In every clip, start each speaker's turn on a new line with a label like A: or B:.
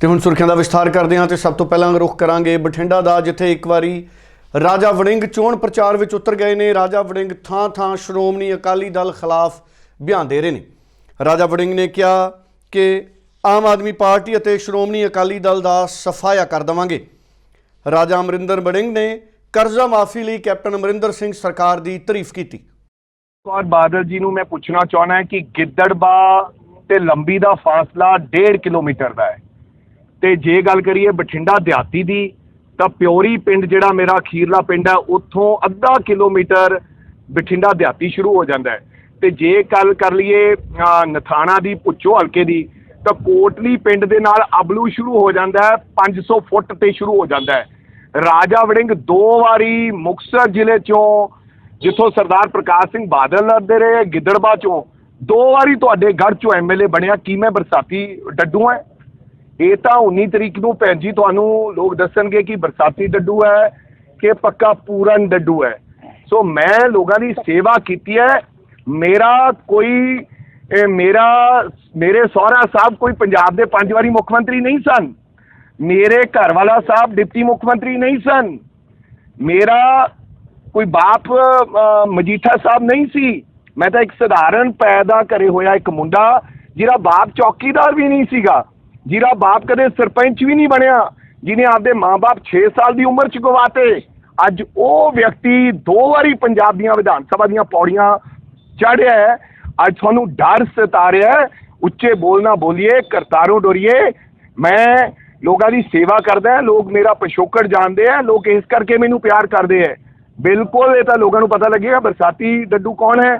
A: ਤੇ ਹੁਣ ਸੁਰਖੀਆਂ ਦਾ ਵਿਸਥਾਰ ਕਰਦੇ ਹਾਂ ਤੇ ਸਭ ਤੋਂ ਪਹਿਲਾਂ ਰੁਖ ਕਰਾਂਗੇ ਬਠਿੰਡਾ ਦਾ, ਜਿੱਥੇ ਇੱਕ ਵਾਰੀ ਰਾਜਾ ਵੜਿੰਗ ਚੋਣ ਪ੍ਰਚਾਰ ਵਿੱਚ ਉਤਰ ਗਏ ਨੇ। ਰਾਜਾ ਵੜਿੰਗ ਥਾਂ ਥਾਂ ਸ਼੍ਰੋਮਣੀ ਅਕਾਲੀ ਦਲ ਖਿਲਾਫ ਬਿਆਨ ਦੇ ਰਹੇ ਨੇ। ਰਾਜਾ ਵੜਿੰਗ ਨੇ ਕਿਹਾ ਕਿ ਆਮ ਆਦਮੀ ਪਾਰਟੀ ਅਤੇ ਸ਼੍ਰੋਮਣੀ ਅਕਾਲੀ ਦਲ ਦਾ ਸਫਾਇਆ ਕਰ ਦੇਵਾਂਗੇ। ਰਾਜਾ ਅਮਰਿੰਦਰ ਵੜਿੰਗ ਨੇ ਕਰਜ਼ਾ ਮਾਫੀ ਲਈ ਕੈਪਟਨ ਅਮਰਿੰਦਰ ਸਿੰਘ ਸਰਕਾਰ ਦੀ ਤਾਰੀਫ ਕੀਤੀ।
B: ਕੌਰ ਬਾਦਲ ਜੀ ਨੂੰ ਮੈਂ ਪੁੱਛਣਾ ਚਾਹਣਾ ਕਿ ਗਿੱਦੜਬਾ ਤੇ ਲੰਬੀ ਦਾ ਫਾਸਲਾ 1.5 ਕਿਲੋਮੀਟਰ ਦਾ ਹੈ। ਤੇ ਜੇ ਗੱਲ ਕਰੀਏ ਬਠਿੰਡਾ ਦਿਹਾਤੀ ਦੀ, ਤਾਂ ਪਿਓਰੀ ਪਿੰਡ ਜਿਹੜਾ ਮੇਰਾ ਅਖੀਰਲਾ ਪਿੰਡ ਹੈ, ਉੱਥੋਂ ਅੱਧਾ ਕਿਲੋਮੀਟਰ ਬਠਿੰਡਾ ਦਿਹਾਤੀ ਸ਼ੁਰੂ ਹੋ ਜਾਂਦਾ ਹੈ। ਤੇ ਜੇ ਗੱਲ ਕਰ ਲਈਏ ਨਥਾਣਾ ਦੀ, ਪੁੱਛੋ ਹਲਕੇ ਦੀ, ਤਾਂ ਕੋਟਲੀ ਪਿੰਡ ਦੇ ਨਾਲ ਅਬਲੂ ਸ਼ੁਰੂ ਹੋ ਜਾਂਦਾ ਹੈ 500 ਫੁੱਟ ਤੇ ਸ਼ੁਰੂ ਹੋ ਜਾਂਦਾ ਹੈ। ਰਾਜਾ ਵੜਿੰਗ ਦੋ ਵਾਰੀ ਮੁਕਤਸਰ ਜ਼ਿਲ੍ਹੇ ਚੋਂ, ਜਿੱਥੋਂ ਸਰਦਾਰ ਪ੍ਰਕਾਸ਼ ਸਿੰਘ ਬਾਦਲ ਲੜਦੇ ਰਹੇ ਗਿੱਦੜਬਾ ਚੋਂ, ਦੋ ਵਾਰੀ ਤੁਹਾਡੇ ਗੜ੍ਹ ਚੋਂ ਐਮਐਲਏ ਬਣਿਆ ਕਿਵੇਂ ਬਰਸਾਤੀ ਡੱਡੂ ਹੈ? ਇਹ ਤਾਂ 19 ਤਰੀਕ ਨੂੰ ਭੈਣ ਜੀ ਤੁਹਾਨੂੰ ਲੋਕ ਦੱਸਣਗੇ ਕਿ ਬਰਸਾਤੀ ਡੱਡੂ ਹੈ ਕਿ ਪੱਕਾ ਪੂਰਨ ਡੱਡੂ ਹੈ। ਸੋ ਮੈਂ ਲੋਕਾਂ ਦੀ ਸੇਵਾ ਕੀਤੀ ਹੈ। ਮੇਰਾ ਕੋਈ ਮੇਰਾ, ਮੇਰੇ ਸਹੁਰਾ ਸਾਹਿਬ ਕੋਈ ਪੰਜਾਬ ਦੇ ਪੰਜ ਵਾਰੀ ਮੁੱਖ ਮੰਤਰੀ ਨਹੀਂ ਸਨ। ਮੇਰੇ ਘਰ ਵਾਲਾ ਸਾਹਿਬ ਡਿਪਟੀ ਮੁੱਖ ਮੰਤਰੀ ਨਹੀਂ ਸਨ। ਮੇਰਾ ਕੋਈ ਬਾਪ ਮਜੀਠਾ ਸਾਹਿਬ ਨਹੀਂ ਸੀ। ਮੈਂ ਤਾਂ ਇੱਕ ਸਧਾਰਨ ਪੈਦਾ ਕਰੇ ਹੋਇਆ ਇੱਕ ਮੁੰਡਾ ਜਿਹੜਾ ਬਾਪ ਚੌਕੀਦਾਰ ਵੀ ਨਹੀਂ ਸੀਗਾ। ਜਿਹਦਾ ਬਾਪ ਕਦੇ ਸਰਪੰਚ ਵੀ ਨਹੀਂ ਬਣਿਆ, ਜਿਹਨੇ ਆਪਦੇ ਮਾਂ-ਬਾਪ 6 ਸਾਲ ਦੀ ਉਮਰ ਚ ਗਵਾਤੇ। ਅੱਜ ਉਹ ਵਿਅਕਤੀ ਦੋ ਵਾਰੀ ਪੰਜਾਬ ਦੀਆਂ ਵਿਧਾਨ ਸਭਾ ਦੀਆਂ ਪੌੜੀਆਂ ਚੜ੍ਹਿਆ ਅੱਜ ਤੁਹਾਨੂੰ ਡਰ ਸਤਾ ਰਿਹਾ ਹੈ। ਉੱਚੇ ਬੋਲਣਾ ਬੋਲੀਏ, ਕਰਤਾਰੋਂ ਡੋਰੀਏ। ਮੈਂ ਲੋਕਾਂ ਦੀ ਸੇਵਾ ਕਰਦਾ ਲੋਕ ਮੇਰਾ ਪਿਛੋਕੜ ਜਾਣਦੇ ਆ। ਲੋਕ ਇਸ ਕਰਕੇ ਮੈਨੂੰ ਪਿਆਰ ਕਰਦੇ ਆ। ਬਿਲਕੁਲ ਇਹ ਤਾਂ ਲੋਕਾਂ ਨੂੰ ਪਤਾ ਲੱਗੇਗਾ, ਬਰਸਾਤੀ ਡੱਡੂ ਕੌਣ ਹੈ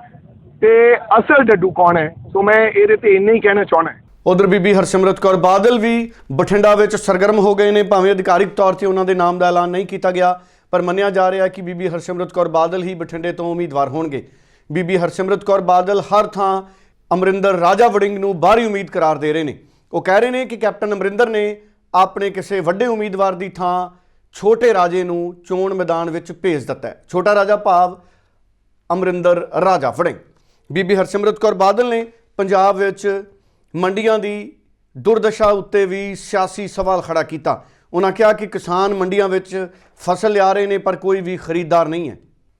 B: ਤੇ ਅਸਲ ਡੱਡੂ ਕੌਣ ਹੈ। ਸੋ ਮੈਂ ਇਹਦੇ ਤੇ ਇੰਨਾ ਹੀ ਕਹਿਣਾ ਚਾਹਣਾ
A: ਉਧਰ ਬੀਬੀ ਹਰਸਿਮਰਤ ਕੌਰ ਬਾਦਲ ਵੀ ਬਠਿੰਡਾ ਵਿੱਚ ਸਰਗਰਮ ਹੋ ਗਏ ਨੇ, ਭਾਵੇਂ ਅਧਿਕਾਰਿਕ ਤੌਰ ਤੇ ਉਹਨਾਂ ਦੇ ਨਾਮ ਦਾ ਐਲਾਨ ਨਹੀਂ ਕੀਤਾ ਗਿਆ, ਪਰ ਮੰਨਿਆ ਜਾ ਰਿਹਾ ਕਿ ਬੀਬੀ ਹਰਸਿਮਰਤ ਕੌਰ ਬਾਦਲ ਹੀ ਬਠਿੰਡੇ ਤੋਂ ਉਮੀਦਵਾਰ ਹੋਣਗੇ। ਬੀਬੀ ਹਰਸਿਮਰਤ ਕੌਰ ਬਾਦਲ ਹਰ ਥਾਂ ਅਮਰਿੰਦਰ ਰਾਜਾ ਵੜਿੰਗ ਨੂੰ ਬਾਹਰੀ ਉਮੀਦ ਕਰਾਰ ਦੇ ਰਹੇ ਨੇ। ਉਹ ਕਹਿ ਰਹੇ ਨੇ ਕਿ ਕੈਪਟਨ ਅਮਰਿੰਦਰ ਨੇ ਆਪਣੇ ਕਿਸੇ ਵੱਡੇ ਉਮੀਦਵਾਰ ਦੀ ਥਾਂ ਛੋਟੇ ਰਾਜੇ ਨੂੰ ਚੋਣ ਮੈਦਾਨ ਵਿੱਚ ਭੇਜ ਦਿੱਤਾ ਹੈ। ਛੋਟਾ ਰਾਜਾ ਭਾਵ ਅਮਰਿੰਦਰ ਰਾਜਾ ਵੜਿੰਗ। ਬੀਬੀ ਹਰਸਿਮਰਤ ਕੌਰ ਬਾਦਲ ਨੇ ਪੰਜਾਬ ਵਿੱਚ ਮੰਡੀਆਂ ਦੀ ਦੁਰਦਸ਼ਾ ਉੱਤੇ ਵੀ ਸਿਆਸੀ ਸਵਾਲ ਖੜਾ ਕੀਤਾ। ਉਹਨਾਂ ਕਿਹਾ ਕਿ ਕਿਸਾਨ ਮੰਡੀਆਂ ਵਿੱਚ ਫਸਲ ਲਿਆ ਰਹੇ ਨੇ, ਪਰ ਕੋਈ ਵੀ ਖਰੀਦਦਾਰ ਨਹੀਂ ਹੈ।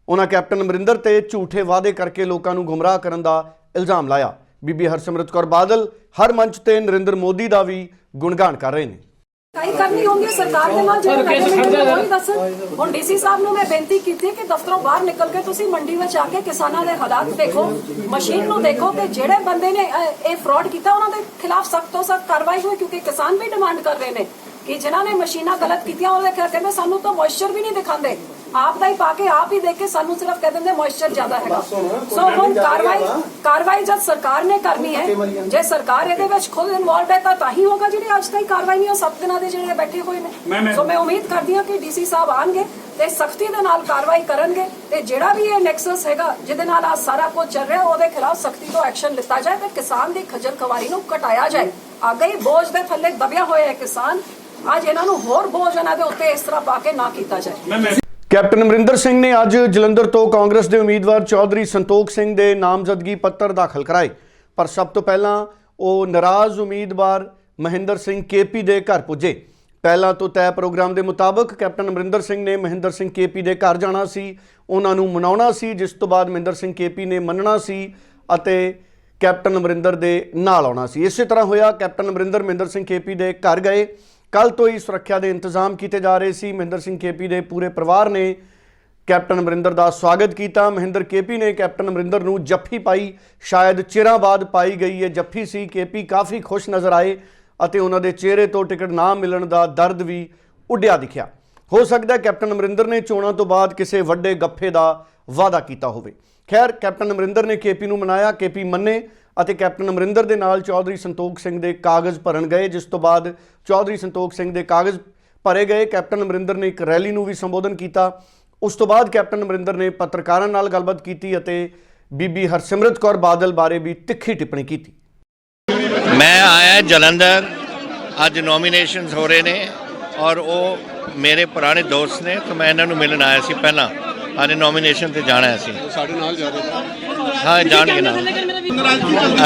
A: ਉਹਨਾਂ ਕੈਪਟਨ ਅਮਰਿੰਦਰ ਤੇ ਝੂਠੇ ਵਾਅਦੇ ਕਰਕੇ ਲੋਕਾਂ ਨੂੰ ਗੁੰਮਰਾਹ ਕਰਨ ਦਾ ਇਲਜ਼ਾਮ ਲਾਇਆ। ਬੀਬੀ ਹਰਸਿਮਰਤ ਕੌਰ ਬਾਦਲ ਹਰ ਮੰਚ ਤੇ ਨਰਿੰਦਰ ਮੋਦੀ ਦਾ ਵੀ ਗੁਣਗਾਨ ਕਰ ਰਹੇ ਨੇ।
C: ਕਾਈ ਕਰਨੀ ਹੁੰਦੀ ਹੈ ਸਰਕਾਰ ਦੇ ਨਾਲ ਜਿਹੜੇ ਕਰਦੇ ਮੈਨੂੰ ਕੋਈ ਦੱਸਣ। ਹੁਣ ਡੀਸੀ ਸਾਹਿਬ ਨੂੰ ਮੈਂ ਬੇਨਤੀ ਕੀਤੀ ਕਿ ਦਫ਼ਤਰੋਂ ਬਾਹਰ ਨਿਕਲ ਕੇ ਤੁਸੀਂ ਮੰਡੀ ਵਿੱਚ ਆ ਕੇ ਕਿਸਾਨਾਂ ਦੇ ਹਾਲਾਤ ਦੇਖੋ ਮਸ਼ੀਨ ਨੂੰ ਦੇਖੋ ਕਿ ਜਿਹੜੇ ਬੰਦੇ ਨੇ ਇਹ ਫਰਾਡ ਕੀਤਾ ਉਹਨਾਂ ਦੇ ਖਿਲਾਫ ਸਖਤ ਤੋਂ ਸਖਤ ਕਾਰਵਾਈ ਹੋਏ ਕਿਉਂਕਿ ਕਿਸਾਨ ਵੀ ਡਿਮਾਂਡ ਕਰ ਰਹੇ ਨੇ। ਕਿ ਜਿਨ੍ਹਾਂ ਨੇ ਮਸ਼ੀਨਾਂ ਗਲਤ ਕੀਤੀਆਂ ਉਹਦੇ ਖਿਲਾਫ ਕਹਿੰਦੇ ਸਾਨੂੰ ਤਾਂ ਮੋਇਸਚਰ ਵੀ ਨਹੀਂ ਦਿਖਾਉਂਦੇ। ਆਪ ਦਾ ਹੀ ਪਾ ਕੇ ਆਪ ਹੀ ਦੇਖ ਕੇ ਸਾਨੂੰ ਸਿਰਫ ਕਹਿ ਦਿੰਦੇ ਮੋਇਸਚਰ ਜ਼ਿਆਦਾ ਹੈਗਾ। ਸੋ ਹੁਣ ਕਾਰਵਾਈ ਕਾਰਵਾਈ ਜਦ ਸਰਕਾਰ ਨੇ ਕਰਨੀ ਹੈ ਜੇ ਸਰਕਾਰ ਇਹਦੇ ਵਿੱਚ ਖੁਦ ਇਨਵੋਲਵ ਹੈ ਤਾਂ ਤਾਂ ਹੀ ਹੋਗਾ ਜਿਹੜੀ ਅੱਜ ਤਾਈਂ ਕਾਰਵਾਈ ਨਹੀਂ ਉਹ ਸੱਤ ਦਿਨਾਂ ਦੇ ਜਿਹੜੇ ਬੈਠੇ ਹੋਏ ਨੇ। ਸੋ ਮੈਂ ਉਮੀਦ ਕਰਦੀ ਹਾਂ ਕਿ ਡੀਸੀ ਸਾਹਿਬ ਆਣਗੇ ਤੇ ਸਖਤੀ ਦੇ ਨਾਲ ਕਾਰਵਾਈ ਕਰਨਗੇ ਤੇ ਜਿਹੜਾ ਵੀ ਇਹ ਨੈਕਸਸ ਹੈਗਾ ਜਿਹਦੇ ਨਾਲ ਆ ਸਾਰਾ ਕੁਝ ਚੱਲ ਰਿਹਾ ਉਹਦੇ ਖਿਲਾਫ ਸਖਤੀ ਤੋਂ ਐਕਸ਼ਨ ਲਿੱਤਾ ਜਾਏ ਤੇ ਕਿਸਾਨ ਦੀ ਖੱਜਲ ਖਵਾਰੀ ਨੂੰ ਘਟਾਇਆ ਜਾਏ। ਅੱਗੇ ਹੀ ਬੋਝ ਦੇ ਥੱਲੇ ਦਬਿਆ ਹੋਇਆ ਹੈ ਕਿਸਾਨ ਅੱਜ ਇਹਨਾਂ ਨੂੰ ਹੋਰ ਬੋਝ ਇਹਨਾਂ ਦੇ ਉੱਤੇ ਇਸ ਤਰ੍ਹਾਂ ਪਾ ਕੇ ਨਾ ਕੀਤਾ ਜਾਏ।
A: ਕੈਪਟਨ ਅਮਰਿੰਦਰ ਸਿੰਘ ਨੇ ਅੱਜ ਜਲੰਧਰ ਤੋਂ ਕਾਂਗਰਸ ਦੇ ਉਮੀਦਵਾਰ ਚੌਧਰੀ ਸੰਤੋਖ ਸਿੰਘ ਦੇ ਨਾਮਜ਼ਦਗੀ ਪੱਤਰ ਦਾਖਲ ਕਰਾਏ। ਪਰ ਸਭ ਤੋਂ ਪਹਿਲਾਂ ਉਹ ਨਾਰਾਜ਼ ਉਮੀਦਵਾਰ ਮਹਿੰਦਰ ਸਿੰਘ ਕੇਪੀ ਦੇ ਘਰ ਪੁੱਜੇ। ਪਹਿਲਾਂ ਤੋਂ ਤੈਅ ਪ੍ਰੋਗਰਾਮ ਦੇ ਮੁਤਾਬਕ ਕੈਪਟਨ ਅਮਰਿੰਦਰ ਸਿੰਘ ਨੇ ਮਹਿੰਦਰ ਸਿੰਘ ਕੇਪੀ ਦੇ ਘਰ ਜਾਣਾ ਸੀ ਉਹਨਾਂ ਨੂੰ ਮਨਾਉਣਾ ਸੀ ਜਿਸ ਤੋਂ ਬਾਅਦ ਮਹਿੰਦਰ ਸਿੰਘ ਕੇਪੀ ਨੇ ਮੰਨਣਾ ਸੀ ਅਤੇ ਕੈਪਟਨ ਅਮਰਿੰਦਰ ਦੇ ਨਾਲ ਆਉਣਾ ਸੀ। ਇਸੇ ਤਰ੍ਹਾਂ ਹੋਇਆ ਕੈਪਟਨ ਅਮਰਿੰਦਰ ਮਹਿੰਦਰ ਸਿੰਘ ਕੇਪੀ ਦੇ ਘਰ ਗਏ। ਕੱਲ ਤੋਂ ਹੀ ਸੁਰੱਖਿਆ ਦੇ ਇੰਤਜ਼ਾਮ ਕੀਤੇ ਜਾ ਰਹੇ ਸੀ। ਮਹਿੰਦਰ ਸਿੰਘ ਕੇਪੀ ਦੇ ਪੂਰੇ ਪਰਿਵਾਰ ਨੇ ਕੈਪਟਨ ਅਮਰਿੰਦਰ ਦਾ ਸਵਾਗਤ ਕੀਤਾ। ਮਹਿੰਦਰ ਕੇਪੀ ਨੇ ਕੈਪਟਨ ਅਮਰਿੰਦਰ ਨੂੰ ਜੱਫੀ ਪਾਈ। ਸ਼ਾਇਦ ਚਿਰਾਂ ਬਾਅਦ ਪਾਈ ਗਈ ਹੈ ਜੱਫੀ ਸੀ। ਕੇਪੀ ਕਾਫੀ ਖੁਸ਼ ਨਜ਼ਰ ਆਏ ਅਤੇ ਉਹਨਾਂ ਦੇ ਚਿਹਰੇ ਤੋਂ ਟਿਕਟ ਨਾ ਮਿਲਣ ਦਾ ਦਰਦ ਵੀ ਉੱਡਿਆ ਦਿਖਿਆ। ਹੋ ਸਕਦਾ ਕੈਪਟਨ ਅਮਰਿੰਦਰ ਨੇ ਚੋਣਾਂ ਤੋਂ ਬਾਅਦ ਕਿਸੇ ਵੱਡੇ ਗੱਫੇ ਦਾ ਵਾਅਦਾ ਕੀਤਾ ਹੋਵੇ। ਖੈਰ, ਕੈਪਟਨ ਅਮਰਿੰਦਰ ਨੇ ਕੇਪੀ ਨੂੰ ਮਨਾਇਆ। ਕੇਪੀ ਮੰਨੇ ਅਤੇ ਕੈਪਟਨ ਅਮਰਿੰਦਰ ਦੇ ਨਾਲ ਚੌਧਰੀ ਸੰਤੋਖ ਸਿੰਘ ਦੇ ਕਾਗਜ਼ ਭਰਨ ਗਏ, ਜਿਸ ਤੋਂ ਬਾਅਦ ਚੌਧਰੀ ਸੰਤੋਖ ਸਿੰਘ ਦੇ ਕਾਗਜ਼ ਭਰੇ ਗਏ। ਕੈਪਟਨ ਅਮਰਿੰਦਰ ਨੇ ਇੱਕ ਰੈਲੀ ਨੂੰ ਵੀ ਸੰਬੋਧਨ ਕੀਤਾ। ਉਸ ਤੋਂ ਬਾਅਦ ਕੈਪਟਨ ਅਮਰਿੰਦਰ ਨੇ ਪੱਤਰਕਾਰਾਂ ਨਾਲ ਗੱਲਬਾਤ ਕੀਤੀ ਅਤੇ ਬੀਬੀ ਹਰਸਿਮਰਤ ਕੌਰ ਬਾਦਲ ਬਾਰੇ ਵੀ ਤਿੱਖੀ ਟਿੱਪਣੀ ਕੀਤੀ।
D: ਮੈਂ ਆਇਆ ਜਲੰਧਰ। ਅੱਜ ਨੋਮੀਨੇਸ਼ਨਸ ਹੋ ਰਹੇ ਨੇ ਔਰ ਉਹ ਮੇਰੇ ਪੁਰਾਣੇ ਦੋਸਤ ਨੇ, ਤਾਂ ਮੈਂ ਇਹਨਾਂ ਨੂੰ ਮਿਲਣ ਆਇਆ ਸੀ ਪਹਿਲਾਂ। ਅੱਜ ਨੋਮੀਨੇਸ਼ਨ ਤੇ ਜਾਣਾ ਸੀ
E: ਸਾਡੇ ਨਾਲ ਜਾ ਰਹੇ
D: ਹਾਂ। ਜਾਣਗੇ ਨਾ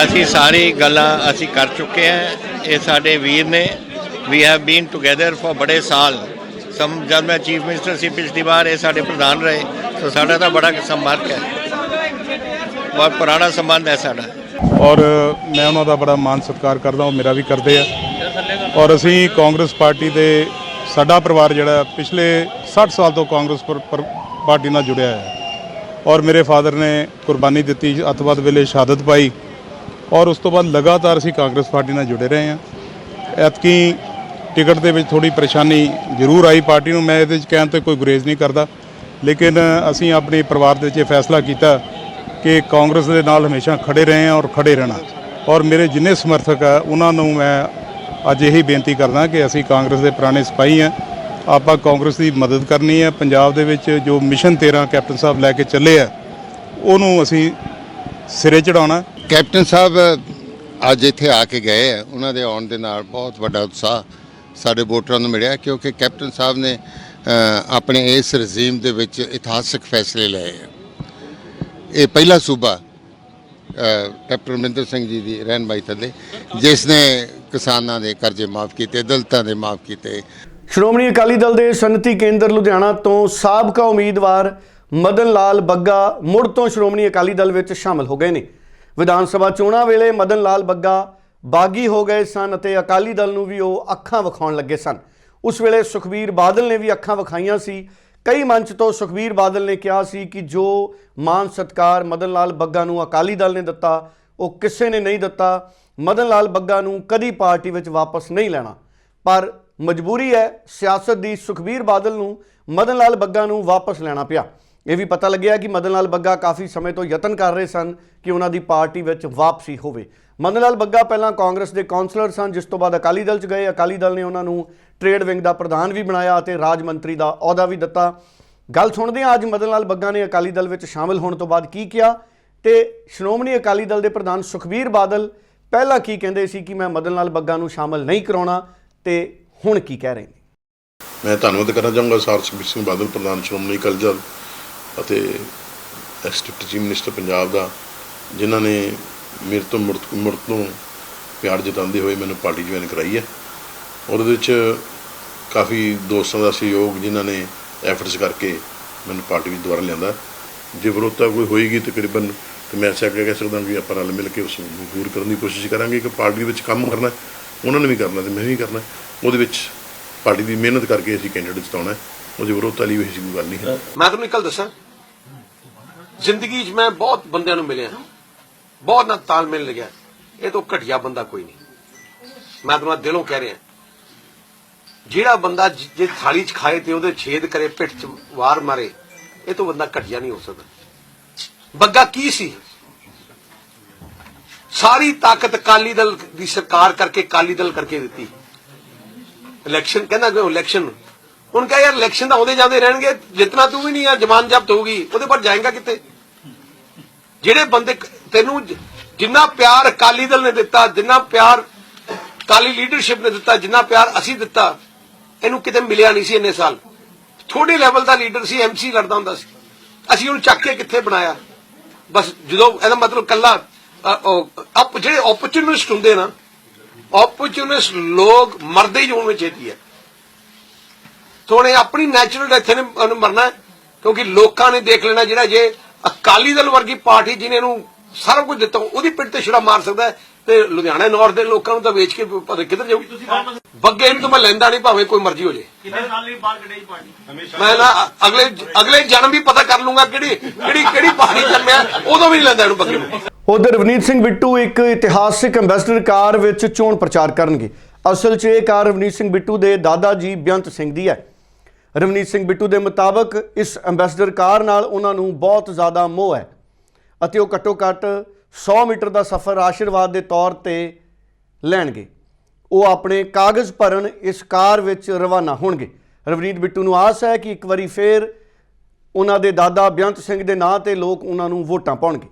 D: ਅਸੀਂ ਸਾਰੀ ਗੱਲਾਂ ਅਸੀਂ ਕਰ ਚੁੱਕੇ ਹਾਂ। ਇਹ ਸਾਡੇ ਵੀਰ ਨੇ। We have been together for ਬੜੇ ਸਾਲ। ਸਮ ਜਦ ਮੈਂ ਚੀਫ ਮਿਨਿਸਟਰ ਸੀ ਪਿਛਲੀ ਵਾਰ ਇਹ ਸਾਡੇ ਪ੍ਰਧਾਨ ਰਹੇ। ਸੋ ਸਾਡਾ ਤਾਂ ਬੜਾ ਸੰਪਰਕ ਹੈ। ਬਹੁਤ ਪੁਰਾਣਾ ਸੰਬੰਧ ਹੈ ਸਾਡਾ।
F: ਔਰ ਮੈਂ ਉਹਨਾਂ ਦਾ ਬੜਾ ਮਾਣ ਸਤਿਕਾਰ ਕਰਦਾ ਉਹ ਮੇਰਾ ਵੀ ਕਰਦੇ ਆ। ਔਰ ਅਸੀਂ ਕਾਂਗਰਸ ਪਾਰਟੀ ਦੇ ਸਾਡਾ ਪਰਿਵਾਰ ਜਿਹੜਾ ਪਿਛਲੇ 60 ਸਾਲ ਤੋਂ ਕਾਂਗਰਸ ਪਾਰਟੀ ਨਾਲ ਜੁੜਿਆ ਹੈ। ਔਰ ਮੇਰੇ ਫਾਦਰ ਨੇ ਕੁਰਬਾਨੀ ਦਿੱਤੀ ਅੱਤਵਾਦ ਵੇਲੇ ਸ਼ਹਾਦਤ ਪਾਈ। ਔਰ ਉਸ ਤੋਂ ਬਾਅਦ ਲਗਾਤਾਰ ਅਸੀਂ ਕਾਂਗਰਸ ਪਾਰਟੀ ਨਾਲ ਜੁੜੇ ਰਹੇ ਹਾਂ। ਐਤਕੀ ਟਿਕਟ ਦੇ ਵਿੱਚ ਥੋੜੀ ਪਰੇਸ਼ਾਨੀ ਜ਼ਰੂਰ ਆਈ ਪਾਰਟੀ ਨੂੰ, ਮੈਂ ਇਹਦੇ ਵਿੱਚ ਕਹਿਣ ਤੇ ਕੋਈ ਗੁਰੇਜ਼ ਨਹੀਂ ਕਰਦਾ। ਲੇਕਿਨ ਅਸੀਂ ਆਪਣੇ ਪਰਿਵਾਰ ਦੇ ਵਿੱਚ ਇਹ ਫੈਸਲਾ ਕੀਤਾ ਕਿ ਕਾਂਗਰਸ ਦੇ ਨਾਲ ਹਮੇਸ਼ਾ ਖੜੇ ਰਹੇ ਹਾਂ ਔਰ ਖੜੇ ਰਹਿਣਾ। ਔਰ ਮੇਰੇ ਜਿੰਨੇ ਸਮਰਥਕ ਆ, ਉਹਨਾਂ ਨੂੰ ਮੈਂ ਅੱਜ ਇਹੀ ਬੇਨਤੀ ਕਰਦਾ ਕਿ ਅਸੀਂ ਕਾਂਗਰਸ ਦੇ ਪੁਰਾਣੇ ਸਿਪਾਹੀ ਹਾਂ। ਆਪਾਂ ਕਾਂਗਰਸ ਦੀ ਮਦਦ ਕਰਨੀ ਹੈ। ਪੰਜਾਬ ਦੇ ਵਿੱਚ ਜੋ ਮਿਸ਼ਨ 13 ਕੈਪਟਨ ਸਾਹਿਬ ਲੈ ਕੇ ਚੱਲੇ ਆ, ਉਹਨੂੰ ਅਸੀਂ ਸਿਰੇ ਚੜਾਉਣਾ
G: ਕੈਪਟਨ ਸਾਹਿਬ, ਅੱਜ ਇੱਥੇ ਆ ਕੇ ਗਏ ਆ। ਉਹਨਾਂ ਦੇ ਆਉਣ ਦੇ ਨਾਲ ਬਹੁਤ ਵੱਡਾ ਉਤਸ਼ਾਹ ਸਾਡੇ ਵੋਟਰਾਂ ਨੂੰ ਮਿਲਿਆ, ਕਿਉਂਕਿ ਕੈਪਟਨ ਸਾਹਿਬ ਨੇ ਆਪਣੇ ਇਸ ਰਜ਼ੀਮ ਦੇ ਵਿੱਚ ਇਤਿਹਾਸਕ ਫੈਸਲੇ ਲਏ ਆ। ਇਹ ਪਹਿਲਾ ਸੂਬਾ ਕੈਪਟਨ ਅਮਰਿੰਦਰ ਸਿੰਘ ਜੀ ਦੀ ਰਹਿਨਮਾਈ ਥੱਲੇ, ਜਿਸ ਨੇ ਕਿਸਾਨਾਂ ਦੇ ਕਰਜ਼ੇ ਮਾਫ ਕੀਤੇ, ਦਲਤਾਂ ਦੇ ਮਾਫ ਕੀਤੇ।
A: ਸ਼੍ਰੋਮਣੀ ਅਕਾਲੀ ਦਲ ਦੇ ਸਨਅਤੀ ਕੇਂਦਰ ਲੁਧਿਆਣਾ ਤੋਂ ਸਾਬਕਾ ਉਮੀਦਵਾਰ ਮਦਨ ਲਾਲ ਬੱਗਾ ਮੁੜ ਤੋਂ ਸ਼੍ਰੋਮਣੀ ਅਕਾਲੀ ਦਲ ਵਿੱਚ ਸ਼ਾਮਲ ਹੋ ਗਏ ਨੇ। ਵਿਧਾਨ ਸਭਾ ਚੋਣਾਂ ਵੇਲੇ ਮਦਨ ਲਾਲ ਬੱਗਾ ਬਾਗੀ ਹੋ ਗਏ ਸਨ ਅਤੇ ਅਕਾਲੀ ਦਲ ਨੂੰ ਵੀ ਉਹ ਅੱਖਾਂ ਵਿਖਾਉਣ ਲੱਗੇ ਸਨ। ਉਸ ਵੇਲੇ ਸੁਖਬੀਰ ਬਾਦਲ ਨੇ ਵੀ ਅੱਖਾਂ ਵਿਖਾਈਆਂ ਸੀ। ਕਈ ਮੰਚ ਤੋਂ ਸੁਖਬੀਰ ਬਾਦਲ ਨੇ ਕਿਹਾ ਸੀ ਕਿ ਜੋ ਮਾਨ ਸਤਕਾਰ ਮਦਨ ਲਾਲ ਬੱਗਾ ਨੂੰ ਅਕਾਲੀ ਦਲ ਨੇ ਦਿੱਤਾ, ਉਹ ਕਿਸੇ ਨੇ ਨਹੀਂ ਦਿੱਤਾ। ਮਦਨ ਲਾਲ ਬੱਗਾ ਨੂੰ ਕਦੀ ਪਾਰਟੀ ਵਿੱਚ ਵਾਪਸ ਨਹੀਂ ਲੈਣਾ। ਪਰ ਮਜਬੂਰੀ ਹੈ ਸਿਆਸਤ ਦੀ ਸੁਖਬੀਰ ਬਾਦਲ ਨੂੰ ਮਦਨ ਲਾਲ ਬੱਗਾ ਨੂੰ ਵਾਪਸ ਲੈਣਾ ਪਿਆ। ਇਹ ਵੀ ਪਤਾ ਲੱਗਿਆ ਕਿ ਮਦਨ ਲਾਲ ਬੱਗਾ ਕਾਫੀ ਸਮੇਂ ਤੋਂ ਯਤਨ ਕਰ ਰਹੇ ਸਨ ਕਿ ਉਹਨਾਂ ਦੀ ਪਾਰਟੀ ਵਿੱਚ ਵਾਪਸੀ ਹੋਵੇ। ਮਦਨ ਲਾਲ ਬੱਗਾ ਪਹਿਲਾਂ ਕਾਂਗਰਸ ਦੇ ਕਾਉਂਸਲਰ ਸਨ, ਜਿਸ ਤੋਂ ਬਾਅਦ ਅਕਾਲੀ ਦਲ 'ਚ ਗਏ। ਅਕਾਲੀ ਦਲ ਨੇ ਉਹਨਾਂ ਨੂੰ ਟ੍ਰੇਡ ਵਿੰਗ ਦਾ ਪ੍ਰਧਾਨ ਵੀ ਬਣਾਇਆ ਅਤੇ ਰਾਜ ਮੰਤਰੀ ਦਾ ਅਹੁਦਾ ਵੀ ਦਿੱਤਾ। ਗੱਲ ਸੁਣਦੇ ਹਾਂ, ਅੱਜ ਮਦਨ ਲਾਲ ਬੱਗਾ ਨੇ ਅਕਾਲੀ ਦਲ ਵਿੱਚ ਸ਼ਾਮਲ ਹੋਣ ਤੋਂ ਬਾਅਦ ਕੀ ਕਿਹਾ ਤੇ ਸ਼੍ਰੋਮਣੀ ਅਕਾਲੀ ਦਲ ਦੇ ਪ੍ਰਧਾਨ ਸੁਖਬੀਰ ਬਾਦਲ ਪਹਿਲਾਂ ਕੀ ਕਹਿੰਦੇ ਸੀ ਕਿ ਮੈਂ ਮਦਨ ਲਾਲ ਬੱਗਾ ਨੂੰ ਸ਼ਾਮਲ ਨਹੀਂ ਕਰਾਉਣਾ ਤੇ ਹੁਣ ਕੀ ਕਹਿ ਰਹੇ ਨੇ?
H: ਮੈਂ ਧੰਨਵਾਦ ਕਰਨਾ ਚਾਹੂੰਗਾ ਸਰ ਸੁਖਬੀਰ ਸਿੰਘ ਬਾਦਲ, ਪ੍ਰਧਾਨ ਸ਼੍ਰੋਮਣੀ ਅਕਾਲੀ ਦਲ ਅਤੇ ਐਕਸ ਚੀਫ ਮਿਨਿਸਟਰ ਪੰਜਾਬ ਦਾ, ਜਿਨ੍ਹਾਂ ਨੇ ਮੇਰੇ ਤੋਂ ਮੁੜ ਮੁੜ ਤੋਂ ਪਿਆਰ ਜਤਾਉਂਦੇ ਹੋਏ ਮੈਨੂੰ ਪਾਰਟੀ ਜੁਆਇਨ ਕਰਾਈ ਹੈ। ਔਰ ਉਹਦੇ ਵਿੱਚ ਕਾਫੀ ਦੋਸਤਾਂ ਦਾ ਸਹਿਯੋਗ ਜਿਨ੍ਹਾਂ ਨੇ ਐਫਰਟਸ ਕਰਕੇ ਮੈਨੂੰ ਪਾਰਟੀ ਵਿੱਚ ਦੁਬਾਰਾ ਲਿਆਂਦਾ ਜੇ ਵਿਰੋਧਤਾ ਕੋਈ ਹੋਏਗੀ ਤਕਰੀਬਨ, ਤੇ ਮੈਂ ਐਸਾ ਕਹਿ ਸਕਦਾ ਕਿ ਆਪਾਂ ਰਲ ਮਿਲ ਕੇ ਉਸ ਨੂੰ ਦੂਰ ਕਰਨ ਦੀ ਕੋਸ਼ਿਸ਼ ਕਰਾਂਗੇ ਕਿ ਪਾਰਟੀ ਵਿੱਚ ਕੰਮ ਕਰਨਾ ਉਹਨਾਂ ਨੇ ਵੀ ਕਰਨਾ ਤੇ ਮੈਂ ਵੀ ਕਰਨਾ। ਉਹਦੇ ਵਿੱਚ ਪਾਰਟੀ ਦੀ ਮਿਹਨਤ ਕਰਕੇ ਅਸੀਂ ਕੈਂਡੀਡੇਟ ਜਿਤਾਉਣਾ ਹੈ। ਉਹਦੀ ਵਿਰੋਧਤਾ ਵੀ ਕੋਈ ਗੱਲ ਨਹੀਂ ਹੈ।
I: ਮੈਂ ਤੁਹਾਨੂੰ ਇੱਕ ਗੱਲ ਦੱਸਾਂ। ਜ਼ਿੰਦਗੀ 'ਚ ਮੈਂ ਬਹੁਤ ਬੰਦਿਆਂ ਨੂੰ ਮਿਲਿਆ। ਬਹੁਤ ਨਾਲ ਤਾਲਮੇਲ ਲੱਗਿਆ। ਇਹ ਤੋਂ ਘਟੀਆ ਬੰਦਾ ਕੋਈ ਨਹੀਂ। ਮੈਂ ਤੁਹਾਨੂੰ ਦਿਲੋਂ ਕਹਿ ਰਿਹਾ। ਜਿਹੜਾ ਬੰਦਾ ਜੇ ਥਾਲੀ 'ਚ ਖਾਏ ਤੇ ਉਹਦੇ ਛੇਦ ਕਰੇ, ਪਿੱਠ 'ਚ ਵਾਰ ਮਾਰੇ, ਇਹ ਤੋਂ ਬੰਦਾ ਘਟੀਆ ਨਹੀਂ ਹੋ ਸਕਦਾ। ਬੱਗਾ ਕੀ ਸੀ? ਸਾਰੀ ਤਾਕਤ ਕਾਲੀ ਦਲ ਦੀ ਸਰਕਾਰ ਕਰਕੇ ਕਾਲੀ ਦਲ ਕਰਕੇ ਦਿੱਤੀ। ਇਲੈਕਸ਼ਨ ਕਹਿੰਦਾ ਕਿ ਇਲੈਕਸ਼ਨ ਹੁਣ ਕਹੇ, ਯਾਰ ਇਲੈਕਸ਼ਨ ਤਾਂ ਆਉਂਦੇ ਜਾਂਦੇ ਰਹਿਣਗੇ ਜਿੰਨਾ ਤੂੰ ਵੀ ਨਹੀਂ ਆ, ਜ਼ਮਾਨ ਜ਼ਬਤ ਹੋਊਗੀ, ਉਹਦੇ ਪਰ ਜਾਏਗਾ ਕਿਤੇ ਜਿਹੜੇ ਬੰਦੇ ਤੈਨੂੰ ਜਿੰਨਾ ਪਿਆਰ ਅਕਾਲੀ ਦਲ ਨੇ ਦਿੱਤਾ, ਜਿੰਨਾ ਪਿਆਰ ਕਾਲੀ ਲੀਡਰਸ਼ਿਪ ਨੇ ਦਿੱਤਾ, ਜਿੰਨਾ ਪਿਆਰ ਅਸੀਂ ਦਿੱਤਾ, ਇਹਨੂੰ ਕਿਤੇ ਮਿਲਿਆ ਨਹੀਂ ਸੀ ਇੰਨੇ ਸਾਲ। ਥੋੜੇ ਲੈਵਲ ਦਾ ਲੀਡਰ ਸੀ ਐਮਸੀ ਲੜਦਾ ਹੁੰਦਾ ਸੀ। ਅਸੀਂ ਉਹਨੂੰ ਚੱਕ ਕੇ ਕਿੱਥੇ ਬਣਾਇਆ? ਬਸ ਜਦੋਂ, ਇਹਦਾ ਮਤਲਬ ਕੱਲਾ ਅਪ ਜਿਹੜੇ ਓਪਰਚੁਨਿਸਟ ਹੁੰਦੇ ਨਾ ਓਪਰਚੁਨਿਸਟ ਲੋਕ ਮਰਦੇ ਹੀ ਹੋਣ ਵਿੱਚ ਛੇਤੀ ਹੈ। ਸੋਨੇ ਆਪਣੀ ਨੈਚੁਰਲ ਡੈਥ ਨੇ ਮਰਨਾ ਕਿਉਂਕਿ ਲੋਕਾਂ ਨੇ ਦੇਖ ਲੈਣਾ ਜਿਹੜਾ ਜੇ ਅਕਾਲੀ ਦਲ ਵਰਗੀ ਪਾਰਟੀ ਜਿਹਨੇ ਨੂੰ ਸਾਰਾ ਕੁਝ ਦਿੱਤਾ ਉਹਦੀ ਪਿੱਠ ਤੇ ਛੁਰਾ ਮਾਰ ਸਕਦਾ ਤੇ ਲੁਧਿਆਣਾ ਨਾਰਥ ਦੇ ਲੋਕਾਂ ਨੂੰ ਤਾਂ ਵੇਚ ਕੇ ਪਤਾ ਕਿੱਧਰ ਜਾਊਗੀ। ਤੁਸੀਂ ਬੱਗੇ ਨੂੰ ਤਾਂ ਮੈਂ ਲੈਂਦਾ ਨਹੀਂ ਭਾਵੇਂ ਕੋਈ ਮਰਜ਼ੀ ਹੋ ਜੇ ਮੈਂ ਨਾ ਅਗਲੇ ਅਗਲੇ ਜਨਮ ਵੀ ਪਤਾ ਕਰ ਲੂੰਗਾ ਕਿਹੜੀ ਕਿਹੜੀ ਕਿਹੜੀ ਪਾਰਟੀ ਜੰਮਿਆ ਉਦੋਂ ਵੀ ਨਹੀਂ ਲੈਂਦਾ ਇਹਨੂੰ ਬੱਗੇ ਨੂੰ।
A: ਉਧਰ ਰਵਨੀਤ ਸਿੰਘ ਬਿੱਟੂ ਇੱਕ ਇਤਿਹਾਸਿਕ ਐਂਬੈਸਡਰ ਕਾਰ ਵਿੱਚ ਚੋਣ ਪ੍ਰਚਾਰ ਕਰਨਗੇ। ਅਸਲ 'ਚ ਇਹ ਕਾਰ ਰਵਨੀਤ ਸਿੰਘ ਬਿੱਟੂ ਦੇ ਦਾਦਾ ਜੀ ਬੇਅੰਤ ਸਿੰਘ ਦੀ ਹੈ। ਰਵਨੀਤ ਸਿੰਘ ਬਿੱਟੂ ਦੇ ਮੁਤਾਬਕ ਇਸ ਐਂਬੈਸਡਰ ਕਾਰ ਨਾਲ ਉਹਨਾਂ ਨੂੰ ਬਹੁਤ ਜ਼ਿਆਦਾ ਮੋਹ ਹੈ ਅਤੇ ਉਹ ਘੱਟੋ ਘੱਟ 100 ਮੀਟਰ ਦਾ ਸਫ਼ਰ ਆਸ਼ੀਰਵਾਦ ਦੇ ਤੌਰ ਤੇ ਲੈਣਗੇ। ਉਹ ਆਪਣੇ ਕਾਗਜ਼ ਭਰਨ ਇਸ ਕਾਰ ਵਿੱਚ ਰਵਾਨਾ ਹੋਣਗੇ। ਰਵਨੀਤ ਬਿੱਟੂ ਨੂੰ ਆਸ ਹੈ ਕਿ ਇੱਕ ਵਾਰੀ ਫੇਰ ਉਹਨਾਂ ਦੇ ਦਾਦਾ ਬੇਅੰਤ ਸਿੰਘ ਦੇ ਨਾਂ ਤੇ ਲੋਕ ਉਹਨਾਂ ਨੂੰ ਵੋਟਾਂ ਪਾਉਣਗੇ।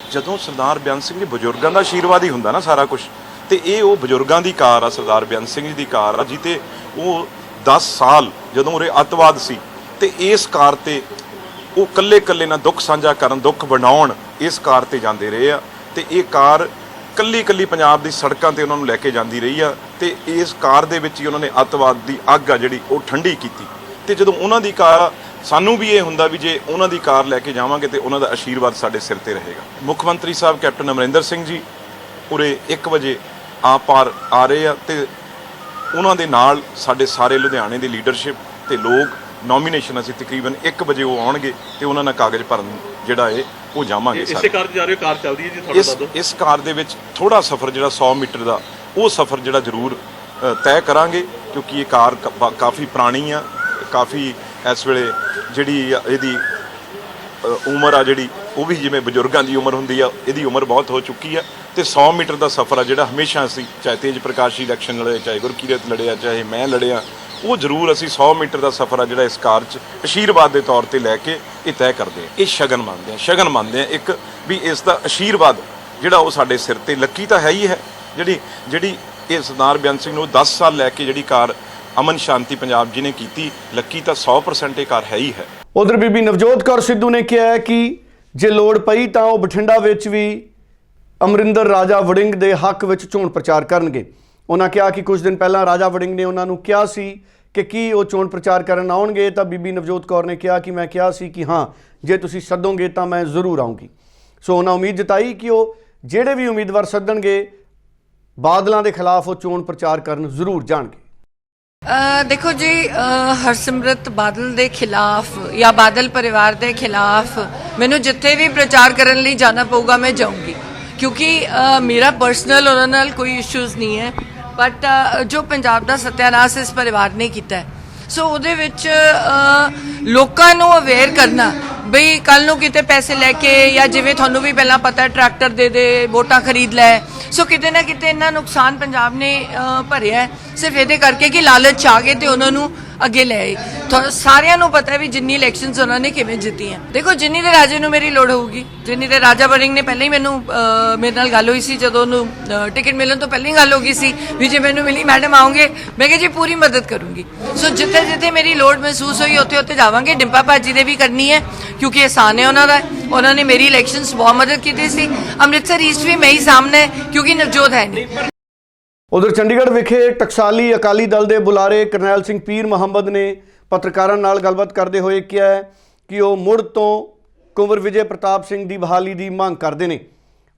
J: ਜਦੋਂ ਸਰਦਾਰ ਬੇਅੰਤ ਸਿੰਘ ਜੀ ਬਜ਼ੁਰਗਾਂ ਦਾ ਆਸ਼ੀਰਵਾਦ ਹੀ ਹੁੰਦਾ ਨਾ ਸਾਰਾ ਕੁਝ ਤੇ ਇਹ ਉਹ ਬਜ਼ੁਰਗਾਂ ਦੀ ਕਾਰ ਆ ਸਰਦਾਰ ਬੇਅੰਤ ਸਿੰਘ ਜੀ ਦੀ ਕਾਰ ਆ ਜਿੱਤੇ ਉਹ 10 ਸਾਲ ਜਦੋਂ ਉਰੇ ਅੱਤਵਾਦ ਸੀ ਤੇ ਇਸ ਕਾਰ ਤੇ ਉਹ ਕੱਲੇ ਕੱਲੇ ਨਾਲ ਦੁੱਖ ਸਾਂਝਾ ਕਰਨ ਦੁੱਖ ਬਣਾਉਣ ਇਸ ਕਾਰ ਤੇ ਜਾਂਦੇ ਰਹੇ ਆ ਤੇ ਇਹ ਕਾਰ ਕੱਲੀ ਕੱਲੀ ਪੰਜਾਬ ਦੀ ਸੜਕਾਂ ਤੇ ਉਹਨਾਂ ਨੂੰ ਲੈ ਕੇ ਜਾਂਦੀ ਰਹੀ ਆ ਤੇ ਇਸ ਕਾਰ ਦੇ ਵਿੱਚ ਹੀ ਉਹਨਾਂ ਨੇ ਅੱਤਵਾਦ ਦੀ ਅੱਗ ਆ ਜਿਹੜੀ ਉਹ ਠੰਡੀ ਕੀਤੀ। ਤੇ ਜਦੋਂ ਉਹਨਾਂ ਦੀ ਕਾਰ ਆ, ਸਾਨੂੰ ਵੀ ਇਹ ਹੁੰਦਾ ਵੀ ਜੇ ਉਹਨਾਂ ਦੀ ਕਾਰ ਲੈ ਕੇ ਜਾਵਾਂਗੇ ਤੇ ਉਹਨਾਂ ਦਾ ਆਸ਼ੀਰਵਾਦ ਸਾਡੇ ਸਿਰ ਤੇ ਰਹੇਗਾ। ਮੁੱਖ ਮੰਤਰੀ ਸਾਹਿਬ ਕੈਪਟਨ ਅਮਰਿੰਦਰ ਸਿੰਘ ਜੀ ਉਰੇ 1 ਵਜੇ ਆਪ ਪਾਰ ਆ ਰਹੇ ਆ ਤੇ ਉਹਨਾਂ ਦੇ ਨਾਲ ਸਾਡੇ ਸਾਰੇ ਲੁਧਿਆਣੇ ਦੀ ਲੀਡਰਸ਼ਿਪ ਤੇ ਲੋਕ ਨੋਮੀਨੇਸ਼ਨ ਅਸੀਂ ਤਕਰੀਬਨ 1 ਵਜੇ ਉਹ ਆਉਣਗੇ ਤੇ ਉਹਨਾਂ ਨਾਲ ਕਾਗਜ਼ ਭਰਨ ਜਿਹੜਾ ਹੈ ਉਹ ਜਾਵਾਂਗੇ
K: ਇਸੇ
J: ਸਾਰੇ
K: ਕਾਰ 'ਚ ਜਾ ਰਹੇ ਕਾਰ ਚੱਲਦੀ ਹੈ ਜੀ ਤੁਹਾਡਾ
J: ਇਸ
K: ਦੱਸ ਦਿਓ
J: ਇਸ ਕਾਰ ਦੇ ਵਿੱਚ ਥੋੜਾ ਸਫ਼ਰ ਜਿਹੜਾ 100 ਮੀਟਰ ਦਾ ਉਹ ਸਫ਼ਰ ਜਿਹੜਾ ਜ਼ਰੂਰ ਤੈਅ ਕਰਾਂਗੇ ਕਿਉਂਕਿ ਇਹ ਕਾਰ ਕਾਫੀ ਪੁਰਾਣੀ ਆ ਕਾਫੀ ਇਸ ਵੇਲੇ ਜਿਹੜੀ ਆ, ਇਹਦੀ ਉਮਰ ਆ ਜਿਹੜੀ, ਉਹ ਵੀ ਜਿਵੇਂ ਬਜ਼ੁਰਗਾਂ ਦੀ ਉਮਰ ਹੁੰਦੀ ਆ, ਇਹਦੀ ਉਮਰ ਬਹੁਤ ਹੋ ਚੁੱਕੀ ਆ ਤੇ 100 ਮੀਟਰ ਦਾ ਸਫ਼ਰ ਆ ਜਿਹੜਾ ਹਮੇਸ਼ਾ ਅਸੀਂ, ਚਾਹੇ ਤੇਜ ਪ੍ਰਕਾਸ਼ੀ ਇਲੈਕਸ਼ਨ ਲੜੇ, ਚਾਹੇ ਗੁਰਕੀਰਤ ਲੜਿਆ ਚਾਹੇ ਮੈਂ ਲੜਿਆ, ਉਹ ਜ਼ਰੂਰ ਅਸੀਂ 100 ਮੀਟਰ ਦਾ ਸਫ਼ਰ ਆ ਜਿਹੜਾ ਇਸ ਕਾਰ 'ਚ ਆਸ਼ੀਰਵਾਦ ਦੇ ਤੌਰ ਤੇ ਲੈ ਕੇ ਇਹ ਤੈਅ ਕਰਦੇ ਆ। ਇਹ ਸ਼ਗਨ ਮੰਨਦੇ ਆ, ਸ਼ਗਨ ਮੰਨਦੇ ਆ ਇੱਕ ਵੀ ਇਸ ਦਾ ਆਸ਼ੀਰਵਾਦ ਜਿਹੜਾ ਉਹ ਸਾਡੇ ਸਿਰ ਤੇ ਲੱਕੀ ਤਾਂ ਹੈ ਹੀ ਹੈ। ਜਿਹੜੀ ਜਿਹੜੀ ਇਹ ਸਰਦਾਰ ਬੇਅੰਤ ਸਿੰਘ ਨੂੰ 10 ਸਾਲ ਲੈ ਕੇ ਜਿਹੜੀ ਕਾਰ ਅਮਨ ਸ਼ਾਂਤੀ ਪੰਜਾਬ ਜੀ ਨੇ ਕੀਤੀ, ਲੱਕੀ ਤਾਂ 100% ਇਹ ਘਰ ਹੈ ਹੀ ਹੈ।
A: ਉਧਰ ਬੀਬੀ ਨਵਜੋਤ ਕੌਰ ਸਿੱਧੂ ਨੇ ਕਿਹਾ ਕਿ ਜੇ ਲੋੜ ਪਈ ਤਾਂ ਉਹ ਬਠਿੰਡਾ ਵਿੱਚ ਵੀ ਅਮਰਿੰਦਰ ਰਾਜਾ ਵੜਿੰਗ ਦੇ ਹੱਕ ਵਿੱਚ ਚੋਣ ਪ੍ਰਚਾਰ ਕਰਨਗੇ। ਉਹਨਾਂ ਕਿਹਾ ਕਿ ਕੁਝ ਦਿਨ ਪਹਿਲਾਂ ਰਾਜਾ ਵੜਿੰਗ ਨੇ ਉਹਨਾਂ ਨੂੰ ਕਿਹਾ ਸੀ ਕਿ ਕੀ ਉਹ ਚੋਣ ਪ੍ਰਚਾਰ ਕਰਨ ਆਉਣਗੇ, ਤਾਂ ਬੀਬੀ ਨਵਜੋਤ ਕੌਰ ਨੇ ਕਿਹਾ ਕਿ ਮੈਂ ਕਿਹਾ ਸੀ ਕਿ ਹਾਂ, ਜੇ ਤੁਸੀਂ ਸੱਦੋਗੇ ਤਾਂ ਮੈਂ ਜ਼ਰੂਰ ਆਉਂਗੀ ਸੋ ਉਹਨਾਂ ਉਮੀਦ ਜਤਾਈ ਕਿ ਉਹ ਜਿਹੜੇ ਵੀ ਉਮੀਦਵਾਰ ਸੱਦਣਗੇ, ਬਾਦਲਾਂ ਦੇ ਖਿਲਾਫ ਉਹ ਚੋਣ ਪ੍ਰਚਾਰ ਕਰਨ ਜ਼ਰੂਰ ਜਾਣਗੇ।
L: ਦੇਖੋ ਜੀ ਹਰਸਿਮਰਤ ਬਾਦਲ ਦੇ ਖਿਲਾਫ ਜਾਂ ਬਾਦਲ ਪਰਿਵਾਰ ਦੇ ਖਿਲਾਫ ਮੈਨੂੰ ਜਿੱਥੇ ਵੀ ਪ੍ਰਚਾਰ ਕਰਨ ਲਈ ਜਾਣਾ ਪਊਗਾ ਮੈਂ ਜਾਊਂਗੀ। ਕਿਉਂਕਿ ਮੇਰਾ ਪਰਸਨਲ ਉਹਨਾਂ ਨਾਲ ਕੋਈ ਇਸ਼ੂਜ਼ ਨਹੀਂ ਹੈ। ਬਟ ਜੋ ਪੰਜਾਬ ਦਾ ਸਤਿਆਨਾਸ਼ ਇਸ ਪਰਿਵਾਰ ਨੇ ਕੀਤਾ ਸੋ ਉਹਦੇ ਵਿੱਚ ਲੋਕਾਂ ਨੂੰ ਅਵੇਅਰ ਕਰਨਾ ਬਈ ਕੱਲ ਨੂੰ ਕਿਤੇ ਪੈਸੇ ਲੈ ਕੇ ਜਾਂ ਜਿਵੇਂ ਤੁਹਾਨੂੰ ਵੀ ਪਹਿਲਾਂ ਪਤਾ ਹੈ ਟਰੈਕਟਰ ਦੇ ਦੇ ਵੋਟਾਂ ਖਰੀਦ ਲੈ। ਸੋ ਕਿਤੇ ਨਾ ਕਿਤੇ ਇੰਨਾ ਨੁਕਸਾਨ ਪੰਜਾਬ ਨੇ ਅ, ਭਰਿਆ ਹੈ। ਸਿਰਫ ਇਹਦੇ ਕਰਕੇ ਕਿ ਲਾਲਚ ਆ ਗਏ ਤੇ ਉਹਨਾਂ ਨੂੰ ਅੱਗੇ ਲੈ ਆਏ। ਤੁਹਾਨੂੰ ਸਾਰਿਆਂ ਨੂੰ ਪਤਾ ਹੈ ਵੀ ਜਿੰਨੀ ਇਲੈਕਸ਼ਨਸ ਉਹਨਾਂ ਨੇ ਕਿਵੇਂ ਜਿੱਤੀਆਂ। ਦੇਖੋ ਜਿੰਨੀ ਦੇ ਰਾਜੇ ਨੂੰ ਮੇਰੀ ਲੋੜ ਹੋਊਗੀ ਜਿੰਨੀ ਦੇ ਰਾਜਾ ਵਰਿੰਗ ਨੇ ਪਹਿਲਾਂ ਹੀ ਮੈਨੂੰ ਅ, ਮੇਰੇ ਨਾਲ ਗੱਲ ਹੋਈ ਸੀ ਜਦੋਂ ਉਹਨੂੰ ਟਿਕਟ ਮਿਲਣ ਤੋਂ ਪਹਿਲਾਂ ਹੀ ਗੱਲ ਹੋ ਗਈ ਸੀ ਵੀ ਜੇ ਮੈਨੂੰ ਮਿਲੀ ਮੈਡਮ ਆਉਂਗੇ। ਮੈਂ ਕਿਹਾ ਜੀ ਪੂਰੀ ਮਦਦ ਕਰੂੰਗੀ। ਸੋ ਜਿੱਥੇ ਜਿੱਥੇ ਮੇਰੀ ਲੋੜ ਮਹਿਸੂਸ ਹੋਈ ਉੱਥੇ ਉੱਥੇ ਜਾਵਾਂਗੇ। ਡਿੰਪਾ ਭਾਜੀ ਦੇ ਵੀ ਕਰਨੀ ਹੈ। ਕਿਉਂਕਿ ਆਸਾਨ ਹੈ ਉਹਨਾਂ ਦਾ ਉਹਨਾਂ ਨੇ ਮੇਰੀ ਇਲੈਕਸ਼ਨਸ ਬਹੁਤ ਮਦਦ ਕੀਤੀ ਸੀ ਅੰਮ੍ਰਿਤਸਰ ਈਸਟ ਵੀ ਮੈਂ ਹੀ ਸਾਹਮਣੇ ਕਿਉਂਕਿ ਨਵਜੋਤ ਹੈ ਨਹੀਂ
A: ਉਧਰ ਚੰਡੀਗੜ੍ਹ ਵਿਖੇ ਟਕਸਾਲੀ ਅਕਾਲੀ ਦਲ ਦੇ ਬੁਲਾਰੇ ਕਰਨੈਲ ਸਿੰਘ ਪੀਰ ਮੁਹੰਮਦ ਨੇ ਪੱਤਰਕਾਰਾਂ ਨਾਲ ਗੱਲਬਾਤ ਕਰਦੇ ਹੋਏ ਕਿਹਾ ਕਿ ਉਹ ਮੁੜ ਤੋਂ ਕੁੰਵਰ ਵਿਜੇ ਪ੍ਰਤਾਪ ਸਿੰਘ ਦੀ ਬਹਾਲੀ ਦੀ ਮੰਗ ਕਰਦੇ ਨੇ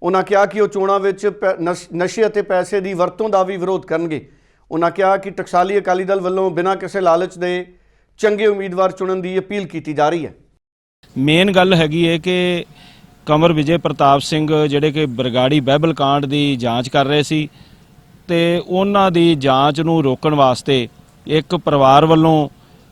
A: ਉਹਨਾਂ ਕਿਹਾ ਕਿ ਉਹ ਚੋਣਾਂ ਵਿੱਚ ਪੈ- ਨਸ਼- ਨਸ਼ੇ ਅਤੇ ਪੈਸੇ ਦੀ ਵਰਤੋਂ ਦਾ ਵੀ ਵਿਰੋਧ ਕਰਨਗੇ ਉਹਨਾਂ ਕਿਹਾ ਕਿ ਟਕਸਾਲੀ ਅਕਾਲੀ ਦਲ ਵੱਲੋਂ ਬਿਨਾਂ ਕਿਸੇ ਲਾਲਚ ਦੇ ਚੰਗੇ ਉਮੀਦਵਾਰ ਚੁਣਨ ਦੀ ਅਪੀਲ ਕੀਤੀ ਜਾ ਰਹੀ ਹੈ
M: ਮੇਨ ਗੱਲ ਹੈਗੀ ਹੈ ਕਿ ਕਮਰ ਵਿਜੇ ਪ੍ਰਤਾਪ ਸਿੰਘ ਜਿਹੜੇ ਕਿ ਬਰਗਾੜੀ ਬਹਿਬਲ ਕਾਂਡ ਦੀ ਜਾਂਚ ਕਰ ਰਹੇ ਸੀ ਤੇ ਉਹਨਾਂ ਦੀ ਜਾਂਚ ਨੂੰ ਰੋਕਣ ਵਾਸਤੇ ਇੱਕ ਪਰਿਵਾਰ ਵੱਲੋਂ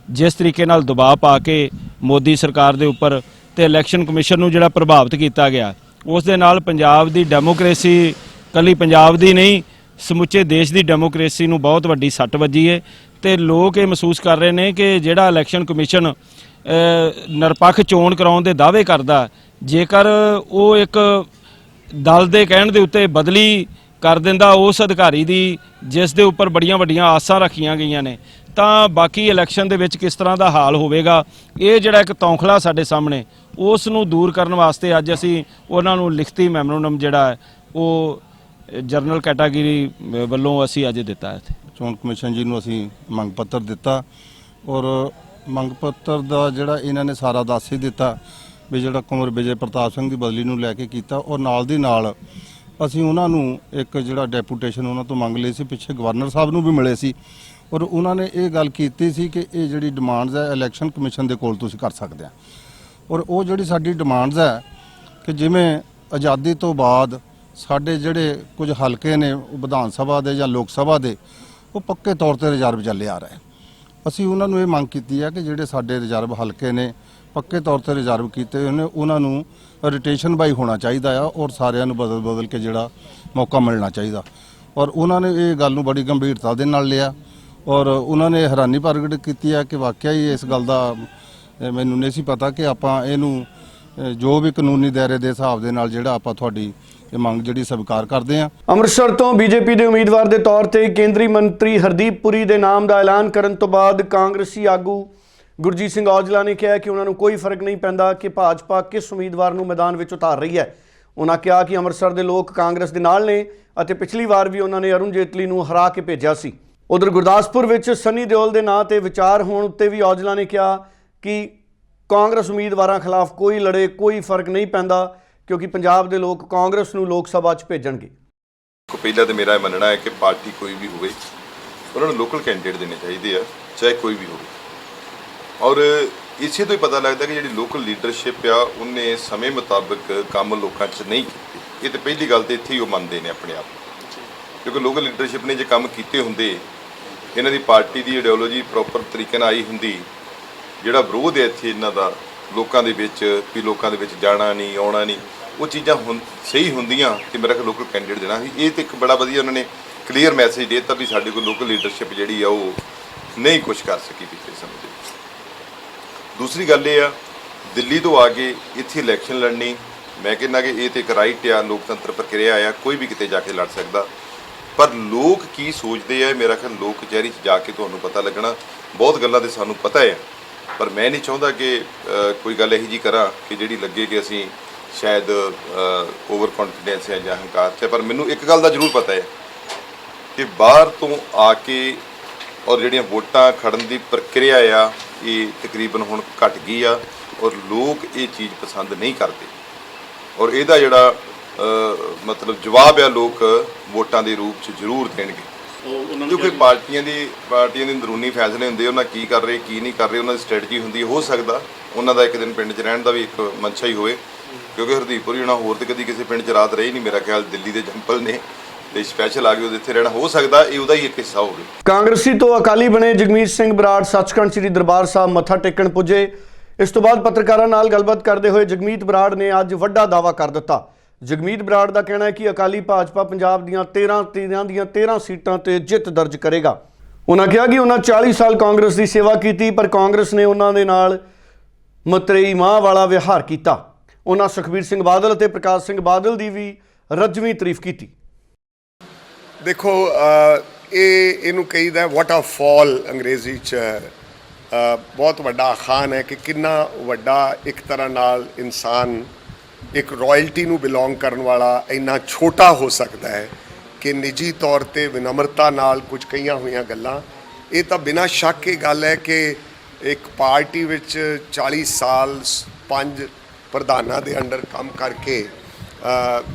M: ਜਿਸ ਤਰੀਕੇ ਨਾਲ ਦਬਾਅ ਪਾ ਕੇ ਮੋਦੀ ਸਰਕਾਰ ਦੇ ਉੱਪਰ ਤੇ ਇਲੈਕਸ਼ਨ ਕਮਿਸ਼ਨ ਨੂੰ ਜਿਹੜਾ ਪ੍ਰਭਾਵਿਤ ਕੀਤਾ ਗਿਆ, ਉਸ ਦੇ ਨਾਲ ਪੰਜਾਬ ਦੀ ਡੈਮੋਕ੍ਰੇਸੀ ਕੱਲੀ ਪੰਜਾਬ ਦੀ ਨਹੀਂ, ਸਮੁੱਚੇ ਦੇਸ਼ ਦੀ ਡੈਮੋਕ੍ਰੇਸੀ ਨੂੰ ਬਹੁਤ ਵੱਡੀ ਸੱਟ ਵੱਜੀ ਹੈ ਤੇ ਲੋਕ ਇਹ ਮਹਿਸੂਸ ਕਰ ਰਹੇ ਨੇ ਕਿ ਜਿਹੜਾ ਇਲੈਕਸ਼ਨ ਕਮਿਸ਼ਨ ਨਿਰਪੱਖ ਚੋਣ ਕਰਾਉਣ ਦੇ ਦਾਅਵੇ ਕਰਦਾ ਜੇਕਰ ਉਹ ਇੱਕ ਦਲ ਦੇ ਕਹਿਣ ਦੇ ਉੱਤੇ ਬਦਲੀ ਕਰ ਦਿੰਦਾ, ਉਸ ਅਧਿਕਾਰੀ ਦੀ, ਜਿਸ ਦੇ ਉੱਪਰ ਬੜੀਆਂ ਵੱਡੀਆਂ ਆਸਾਂ ਰੱਖੀਆਂ ਗਈਆਂ ਨੇ, ਤਾਂ ਬਾਕੀ ਇਲੈਕਸ਼ਨ ਦੇ ਵਿੱਚ ਕਿਸ ਤਰ੍ਹਾਂ ਦਾ ਹਾਲ ਹੋਵੇਗਾ, ਇਹ ਜਿਹੜਾ ਇੱਕ ਤੌਖਲਾ ਸਾਡੇ ਸਾਹਮਣੇ, ਉਸ ਨੂੰ ਦੂਰ ਕਰਨ ਵਾਸਤੇ ਅੱਜ ਅਸੀਂ ਉਹਨਾਂ ਨੂੰ ਲਿਖਤੀ ਮੈਮੋਰੰਡਮ ਜਿਹੜਾ ਉਹ ਜਰਨਲ ਕੈਟਾਗਰੀ ਵੱਲੋਂ ਅਸੀਂ ਅੱਜ ਦਿੱਤਾ ਹੈ
E: ਚੋਣ ਕਮਿਸ਼ਨ ਜੀ ਨੂੰ ਅਸੀਂ ਮੰਗ ਪੱਤਰ ਦਿੱਤਾ ਔਰ ਮੰਗ ਪੱਤਰ ਦਾ ਜਿਹੜਾ ਇਹਨਾਂ ਨੇ ਸਾਰਾ ਦੱਸ ਹੀ ਦਿੱਤਾ ਵੀ ਜਿਹੜਾ ਕੁੰਵਰ ਵਿਜੇ ਪ੍ਰਤਾਪ ਸਿੰਘ ਦੀ ਬਦਲੀ ਨੂੰ ਲੈ ਕੇ ਕੀਤਾ ਔਰ ਨਾਲ ਦੀ ਨਾਲ ਅਸੀਂ ਉਹਨਾਂ ਨੂੰ ਇੱਕ ਜਿਹੜਾ ਡੈਪੂਟੇਸ਼ਨ ਉਹਨਾਂ ਤੋਂ ਮੰਗ ਲਈ ਸੀ, ਪਿੱਛੇ ਗਵਰਨਰ ਸਾਹਿਬ ਨੂੰ ਵੀ ਮਿਲੇ ਸੀ ਔਰ ਉਹਨਾਂ ਨੇ ਇਹ ਗੱਲ ਕੀਤੀ ਸੀ ਕਿ ਇਹ ਜਿਹੜੀ ਡਿਮਾਂਡਸ ਹੈ ਇਲੈਕਸ਼ਨ ਕਮਿਸ਼ਨ ਦੇ ਕੋਲ ਤੁਸੀਂ ਕਰ ਸਕਦੇ ਆ। ਔਰ ਉਹ ਜਿਹੜੀ ਸਾਡੀ ਡਿਮਾਂਡਸ ਹੈ ਕਿ ਜਿਵੇਂ ਆਜ਼ਾਦੀ ਤੋਂ ਬਾਅਦ ਸਾਡੇ ਜਿਹੜੇ ਕੁਝ ਹਲਕੇ ਨੇ, ਵਿਧਾਨ ਸਭਾ ਦੇ ਜਾਂ ਲੋਕ ਸਭਾ ਦੇ, ਉਹ ਪੱਕੇ ਤੌਰ ਤੇ ਰਿਜ਼ਰਵ ਚੱਲੇ ਆ ਰਹੇ। ਅਸੀਂ ਉਹਨਾਂ ਨੂੰ ਇਹ ਮੰਗ ਕੀਤੀ ਹੈ ਕਿ ਜਿਹੜੇ ਸਾਡੇ ਰਿਜ਼ਰਵ ਹਲਕੇ ਨੇ, ਪੱਕੇ ਤੌਰ ਤੇ ਰਿਜ਼ਰਵ ਕੀਤੇ ਹੋਏ ਨੇ, ਉਹਨਾਂ ਨੂੰ ਰਿਟੇਸ਼ਨ ਬਾਈ ਹੋਣਾ ਚਾਹੀਦਾ ਆ ਔਰ ਸਾਰਿਆਂ ਨੂੰ ਬਦਲ ਬਦਲ ਕੇ ਜਿਹੜਾ ਮੌਕਾ ਮਿਲਣਾ ਚਾਹੀਦਾ। ਔਰ ਉਹਨਾਂ ਨੇ ਇਹ ਗੱਲ ਨੂੰ ਬੜੀ ਗੰਭੀਰਤਾ ਦੇ ਨਾਲ ਲਿਆ ਔਰ ਉਹਨਾਂ ਨੇ ਹੈਰਾਨੀ ਪ੍ਰਗਟ ਕੀਤੀ ਹੈ ਕਿ ਵਾਕਿਆ ਹੀ ਇਸ ਗੱਲ ਦਾ ਮੈਨੂੰ ਨਹੀਂ ਸੀ ਪਤਾ ਕਿ ਆਪਾਂ ਇਹਨੂੰ, ਜੋ ਵੀ ਕਾਨੂੰਨੀ ਦਾਇਰੇ ਦੇ ਹਿਸਾਬ ਦੇ ਨਾਲ ਜਿਹੜਾ ਆਪਾਂ ਤੁਹਾਡੀ ਇਹ ਮੰਗ ਜਿਹੜੀ ਸਵੀਕਾਰ ਕਰਦੇ ਹਾਂ
A: ਅੰਮ੍ਰਿਤਸਰ ਤੋਂ ਬੀਜੇਪੀ ਦੇ ਉਮੀਦਵਾਰ ਦੇ ਤੌਰ ਤੇ ਕੇਂਦਰੀ ਮੰਤਰੀ ਹਰਦੀਪ ਪੁਰੀ ਦੇ ਨਾਮ ਦਾ ਐਲਾਨ ਕਰਨ ਤੋਂ ਬਾਅਦ ਕਾਂਗਰਸੀ ਆਗੂ ਗੁਰਜੀਤ ਸਿੰਘ ਔਜਲਾ ਨੇ ਕਿਹਾ ਕਿ ਉਹਨਾਂ ਨੂੰ ਕੋਈ ਫ਼ਰਕ ਨਹੀਂ ਪੈਂਦਾ ਕਿ ਭਾਜਪਾ ਕਿਸ ਉਮੀਦਵਾਰ ਨੂੰ ਮੈਦਾਨ ਵਿੱਚ ਉਤਾਰ ਰਹੀ ਹੈ। ਉਹਨਾਂ ਕਿਹਾ ਕਿ ਅੰਮ੍ਰਿਤਸਰ ਦੇ ਲੋਕ ਕਾਂਗਰਸ ਦੇ ਨਾਲ ਨੇ ਅਤੇ ਪਿਛਲੀ ਵਾਰ ਵੀ ਉਹਨਾਂ ਨੇ ਅਰੁਣ ਜੇਤਲੀ ਨੂੰ ਹਰਾ ਕੇ ਭੇਜਿਆ ਸੀ। ਉਧਰ ਗੁਰਦਾਸਪੁਰ ਵਿੱਚ ਸਨੀ ਦਿਓਲ ਦੇ ਨਾਂ ਤੇ ਵਿਚਾਰ ਹੋਣ ਉੱਤੇ ਵੀ ਔਜਲਾ ਨੇ ਕਿਹਾ ਕਿ ਕਾਂਗਰਸ ਉਮੀਦਵਾਰਾਂ ਖਿਲਾਫ ਕੋਈ ਲੜੇ, ਕੋਈ ਫ਼ਰਕ ਨਹੀਂ ਪੈਂਦਾ। ਕਿਉਂਕਿ ਪੰਜਾਬ ਦੇ ਲੋਕ ਕਾਂਗਰਸ ਨੂੰ ਲੋਕ ਸਭਾ 'ਚ ਭੇਜਣਗੇ।
N: ਪਹਿਲਾਂ ਤੇ ਮੇਰਾ ਇਹ ਮੰਨਣਾ ਹੈ ਕਿ ਪਾਰਟੀ ਕੋਈ ਵੀ ਹੋਵੇ, ਉਹਨਾਂ ਨੂੰ ਲੋਕਲ ਕੈਂਡੀਡੇਟ ਦੇਣੇ ਚਾਹੀਦੇ ਆ, ਚਾਹੇ ਕੋਈ ਵੀ ਹੋਵੇ। ਔਰ ਇਸੇ ਤੋਂ ਹੀ ਪਤਾ ਲੱਗਦਾ ਕਿ ਜਿਹੜੀ ਲੋਕਲ ਲੀਡਰਸ਼ਿਪ ਆ, ਉਹਨੇ ਸਮੇਂ ਮੁਤਾਬਕ ਕੰਮ ਲੋਕਾਂ 'ਚ ਨਹੀਂ ਕੀਤੇ। ਇਹ ਤੇ ਪਹਿਲੀ ਗੱਲ ਤੇ ਇੱਥੇ ਹੀ ਉਹ ਮੰਨਦੇ ਨੇ ਆਪਣੇ ਆਪ। ਨੂੰ। ਕਿਉਂਕਿ ਲੋਕਲ ਲੀਡਰਸ਼ਿਪ ਨੇ ਜੇ ਕੰਮ ਕੀਤੇ ਹੁੰਦੇ, ਇਹਨਾਂ ਦੀ ਪਾਰਟੀ ਦੀ ਆਈਡੀਓਲੋਜੀ ਪ੍ਰੋਪਰ ਤਰੀਕੇ ਨਾਲ ਆਈ ਹੁੰਦੀ, ਜਿਹੜਾ ਵਿਰੋਧ ਹੈ ਇੱਥੇ ਇਹਨਾਂ ਦਾ, ਲੋਕਾਂ ਦੇ ਵਿੱਚ ਵੀ ਲੋਕਾਂ ਦੇ ਵਿੱਚ ਜਾਣਾ ਨਹੀਂ, ਆਉਣਾ ਨਹੀਂ। ਉਹ ਚੀਜ਼ਾਂ ਹੁਣ ਸਹੀ ਹੁੰਦੀਆਂ ਤੇ ਮੇਰਾ ਖਿਆਲ ਲੋਕਲ ਕੈਂਡੀਡੇਟ ਦੇਣਾ ਸੀ। ਇਹ ਤੇ ਇੱਕ ਬੜਾ ਵਧੀਆ ਉਹਨਾਂ ਨੇ ਕਲੀਅਰ ਮੈਸੇਜ ਦੇ ਦਿੱਤਾ ਵੀ ਸਾਡੇ ਕੋਲ ਲੋਕਲ ਲੀਡਰਸ਼ਿਪ ਜਿਹੜੀ ਆ ਉਹ ਨਹੀਂ ਕੁਝ ਕਰ ਸਕੀ ਪਿਛਲੇ ਸਮੇਂ ਦੇ ਵਿੱਚ। ਦੂਸਰੀ ਗੱਲ ਇਹ ਆ, ਦਿੱਲੀ ਤੋਂ ਆ ਕੇ ਇੱਥੇ ਇਲੈਕਸ਼ਨ ਲੜਨੀ, ਮੈਂ ਕਹਿੰਦਾ ਕਿ ਇਹ ਤੇ ਇੱਕ ਰਾਈਟ ਆ, ਲੋਕਤੰਤਰ ਪ੍ਰਕਿਰਿਆ ਆ, ਕੋਈ ਵੀ ਕਿਤੇ ਜਾ ਕੇ ਲੜ ਸਕਦਾ। ਪਰ ਲੋਕ ਕੀ ਸੋਚਦੇ ਆ ਮੇਰਾ ਖਿਆਲ ਲੋਕ ਕਚਹਿਰੀ 'ਚ ਜਾ ਕੇ ਤੁਹਾਨੂੰ ਪਤਾ ਲੱਗਣਾ। ਬਹੁਤ ਗੱਲਾਂ ਤੇ ਸਾਨੂੰ ਪਤਾ ਹੈ ਪਰ ਮੈਂ ਨਹੀਂ ਚਾਹੁੰਦਾ ਕਿ ਕੋਈ ਗੱਲ ਇਹੀ ਜੀ ਕਰਾਂ ਕਿ ਜਿਹੜੀ ਲੱਗੇ ਕਿ ਅਸੀਂ ਸ਼ਾਇਦ ਓਵਰ ਕੌਨਫੀਡੈਂਸ ਹੈ ਜਾਂ ਹੰਕਾਰ ਹੈ। ਪਰ ਮੈਨੂੰ ਇੱਕ ਗੱਲ ਦਾ ਜ਼ਰੂਰ ਪਤਾ ਹੈ ਕਿ ਬਾਹਰ ਤੋਂ ਆ ਕੇ ਔਰ ਜਿਹੜੀਆਂ ਵੋਟਾਂ ਖੜਨ ਦੀ ਪ੍ਰਕਿਰਿਆ ਆ ਇਹ ਤਕਰੀਬਨ ਹੁਣ ਘਟ ਗਈ ਆ ਔਰ ਲੋਕ ਇਹ ਚੀਜ਼ ਪਸੰਦ ਨਹੀਂ ਕਰਦੇ ਔਰ ਇਹਦਾ ਜਿਹੜਾ ਮਤਲਬ ਜਵਾਬ ਆ ਲੋਕ ਵੋਟਾਂ ਦੇ ਰੂਪ 'ਚ ਜ਼ਰੂਰ ਦੇਣਗੇ ਕਿਉਂਕਿ ਪਾਰਟੀਆਂ ਦੀ ਪਾਰਟੀਆਂ ਦੇ ਅੰਦਰੂਨੀ ਫੈਸਲੇ ਹੁੰਦੇ ਉਹਨਾਂ ਕੀ ਕਰ ਰਹੇ ਕੀ ਨਹੀਂ ਕਰ ਰਹੇ ਉਹਨਾਂ ਦੀ ਸਟ੍ਰੈਟਜੀ ਹੁੰਦੀ ਹੈ। ਹੋ ਸਕਦਾ ਉਹਨਾਂ ਦਾ ਇੱਕ ਦਿਨ ਪਿੰਡ 'ਚ ਰਹਿਣ ਦਾ ਵੀ ਇੱਕ ਮਨਸ਼ਾ ਹੀ ਹੋਵੇ ਕਿਉਂਕਿ ਹਰਦੀਪੁਰ ਜੀ ਹੋਰ ਤੇ ਕਦੀ ਕਿਸੇ ਪਿੰਡ 'ਚ ਰਾਤ ਰਹੀ ਨਹੀਂ, ਮੇਰਾ ਖਿਆਲ ਦਿੱਲੀ ਦੇ ਜੰਪਲ ਨੇ। ਤੇ ਸਪੈਸ਼ਲ ਆ ਕੇ ਉਹਦੇ ਇੱਥੇ ਰਹਿਣਾ। ਹੋ ਸਕਦਾ ਇਹ ਉਹਦਾ ਹੀ ਇੱਕ ਹਿੱਸਾ ਹੋਵੇ।
A: ਕਾਂਗਰਸੀ ਤੋਂ ਅਕਾਲੀ ਬਣੇ ਜਗਮੀਤ ਸਿੰਘ ਬਰਾੜ, ਸੱਚਖੰਡ ਸ੍ਰੀ ਦਰਬਾਰ ਸਾਹਿਬ ਮੱਥਾ ਟੇਕਣ ਪੁੱਜੇ। ਇਸ ਤੋਂ ਬਾਅਦ ਪੱਤਰਕਾਰਾਂ ਨਾਲ ਗੱਲਬਾਤ ਕਰਦੇ ਹੋਏ ਜਗਮੀਤ ਬਰਾੜ ਨੇ ਅੱਜ ਵੱਡਾ ਦਾਅਵਾ ਕਰ ਦਿੱਤਾ। ਜਗਮੀਤ ਬਰਾੜ ਦਾ ਕਹਿਣਾ ਹੈ ਕਿ ਅਕਾਲੀ ਭਾਜਪਾ ਪੰਜਾਬ ਦੀਆਂ 13 13 ਦੀਆਂ 13 ਸੀਟਾਂ ਤੇ ਜਿੱਤ ਦਰਜ ਕਰੇਗਾ। ਉਹਨਾਂ ਕਿਹਾ ਕਿ ਉਹਨਾਂ 40 ਸਾਲ ਕਾਂਗਰਸ ਦੀ ਸੇਵਾ ਕੀਤੀ, ਪਰ ਕਾਂਗਰਸ ਨੇ ਉਹਨਾਂ ਦੇ ਨਾਲ ਮਤਰੇਈ ਮਾਂ ਵਾਲਾ ਵਿਹਾਰ ਕੀਤਾ। ਉਹਨਾਂ ਸੁਖਬੀਰ ਸਿੰਘ ਬਾਦਲ ਅਤੇ ਪ੍ਰਕਾਸ਼ ਸਿੰਘ ਬਾਦਲ ਦੀ ਵੀ ਰੱਜਵੀਂ ਤਾਰੀਫ ਕੀਤੀ।
O: ਦੇਖੋ ਇਹ, ਇਹਨੂੰ ਕਹੀਦਾ ਵਾਟ ਆ ਫਾਲ ਅੰਗਰੇਜ਼ੀ ਚ ਬਹੁਤ ਵੱਡਾ ਅਖਾਨ ਹੈ ਕਿ ਕਿੰਨਾ ਵੱਡਾ ਇੱਕ ਤਰ੍ਹਾਂ ਨਾਲ ਇਨਸਾਨ, ਇੱਕ ਰਾਇਲਟੀ ਨੂੰ ਬਿਲੋਂਗ ਕਰਨ ਵਾਲਾ ਇੰਨਾ ਛੋਟਾ ਹੋ ਸਕਦਾ ਹੈ ਕਿ ਨਿੱਜੀ ਤੌਰ ਤੇ ਵਿਨਮਰਤਾ ਨਾਲ ਕੁਝ ਕਹੀਆਂ ਹੋਈਆਂ ਗੱਲਾਂ। ਇਹ ਤਾਂ ਬਿਨਾਂ ਸ਼ੱਕ ਇਹ ਗੱਲ ਹੈ ਕਿ ਇੱਕ ਪਾਰਟੀ ਵਿੱਚ 40 ਸਾਲ ਸ- ਪੰਜ ਪ੍ਰਧਾਨਾਂ ਦੇ ਅੰਡਰ ਕੰਮ ਕਰਕੇ